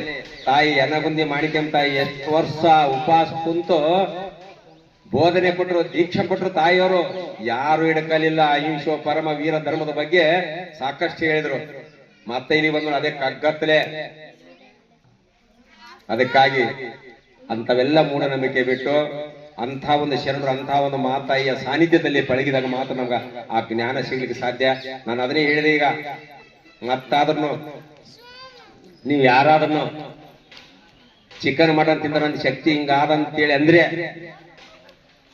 [SPEAKER 4] ತಾಯಿ ಎನಗುಂದಿ ಮಾಣಿಕ್ಯಂ ತಾಯಿ ಎಷ್ಟು ವರ್ಷ ಉಪವಾಸ ಕುಂತು ಬೋಧನೆ ಕೊಟ್ಟರು ದೀಕ್ಷೆ ಕೊಟ್ಟರು ತಾಯಿಯವರು. ಯಾರು ಹಿಡಕಲಿಲ್ಲ, ಅಹಿಂಸೋ, ಪರಮ, ವೀರ ಧರ್ಮದ ಬಗ್ಗೆ ಸಾಕಷ್ಟು ಹೇಳಿದ್ರು. ಮತ್ತೆ ಇಲ್ಲಿ ಬಂದ್ರು ಅದೇ ಕಗ್ಗತ್ತಲೆ. ಅದಕ್ಕಾಗಿ ಅಂಥವೆಲ್ಲ ಮೂಢನಂಬಿಕೆ ಬಿಟ್ಟು ಅಂಥ ಒಂದು ಶರಣರು, ಅಂಥ ಒಂದು ಮಾತಾಯಿಯ ಸಾನ್ನಿಧ್ಯದಲ್ಲಿ ಪಳಗಿದಾಗ ಮಾತ್ರ ನಮ್ಗೆ ಆ ಜ್ಞಾನ ಸಿಗ್ಲಿಕ್ಕೆ ಸಾಧ್ಯ. ನಾನು ಅದನ್ನೇ ಹೇಳಿದೆ ಈಗ. ಮತ್ತಾದ್ರೂ ನೀವು ಯಾರಾದ್ರೂ ಚಿಕನ್ ಮಟನ್ ತಿಂದ್ರೆ ನನ್ನ ಶಕ್ತಿ ಹಿಂಗಾದಂತೇಳಿ ಅಂದ್ರೆ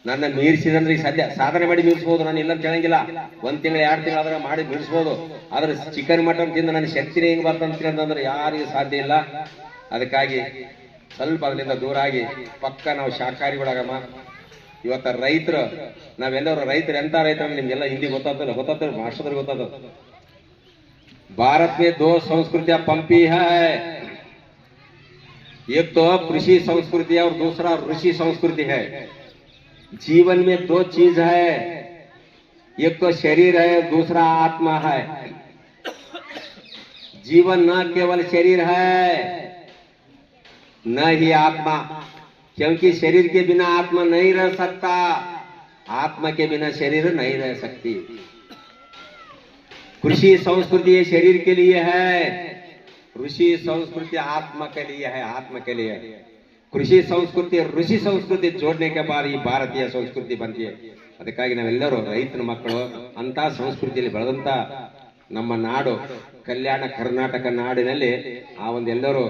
[SPEAKER 4] ನನ್ನ ಮೀರಿಸಿದಂದ್ರೆ ಈಗ ಸಾಧ್ಯ. ಸಾಧನೆ ಮಾಡಿ ಮೀರಿಸ್ಬೋದು, ನಾನು ಇಲ್ಲ ಅಂತ ಹೇಳಂಗಿಲ್ಲ. ಒಂದ್ ತಿಂಗಳು, ಎರಡು ತಿಂಗಳು ಆದ್ರೆ ಮಾಡಿ ಮೀರಿಸ್ಬೋದು. ಆದ್ರೆ ಚಿಕನ್ ಮಟನ್ ತಿಂದ ನನ್ನ ಶಕ್ತಿನೇ ಹಿಂಗ್ ಬರ್ತಂತ ಅಂತಂದ್ರೆ ಯಾರಿಗೂ ಸಾಧ್ಯ ಇಲ್ಲ. ಅದಕ್ಕಾಗಿ ಸ್ವಲ್ಪ ಅದರಿಂದ ದೂರ ಆಗಿ ಪಕ್ಕ ನಾವು ಶಾಕಾಹಾರಿಗಳಾಗಮ್ಮ ಇವತ್ತ ರೈತರು ನಾವೆಲ್ಲರೂ ರೈತರು ಎಂತ ರೈತರು ನಿಮ್ಗೆಲ್ಲ ಹಿಂದಿ ಗೊತ್ತಾಗ್ತಲ್ಲ ಗೊತ್ತಾಗ್ತಲ್ಲ ಮಾಸ್ಟರ್ಗಳಿಗೆ ಗೊತ್ತಾಗ್ತದೆ भारत में दो संस्कृतियां पंपी है एक तो कृषि संस्कृति है और दूसरा ऋषि संस्कृति है जीवन में दो चीज है एक तो शरीर है दूसरा आत्मा है जीवन न केवल शरीर है न ही आत्मा क्योंकि शरीर के बिना आत्मा नहीं रह सकता आत्मा के बिना शरीर नहीं रह सकती कृषि संस्कृति ये शरीर के लिए है ऋषि संस्कृति आत्मा के लिए है आत्मा के लिए है ಕೃಷಿ ಸಂಸ್ಕೃತಿ ಋಷಿ ಸಂಸ್ಕೃತಿ ಜೋಡಣೆಗೆ ಬಾರಿ ಈ ಭಾರತೀಯ ಸಂಸ್ಕೃತಿ ಬಂದಿದೆ ಅದಕ್ಕಾಗಿ ನಾವೆಲ್ಲರೂ ರೈತನ ಮಕ್ಕಳು ಅಂತ ಸಂಸ್ಕೃತಿಯಲ್ಲಿ ಬೆಳೆದಂತ ನಮ್ಮ ನಾಡು ಕಲ್ಯಾಣ ಕರ್ನಾಟಕ ನಾಡಿನಲ್ಲಿ ಆ ಒಂದೆಲ್ಲರೂ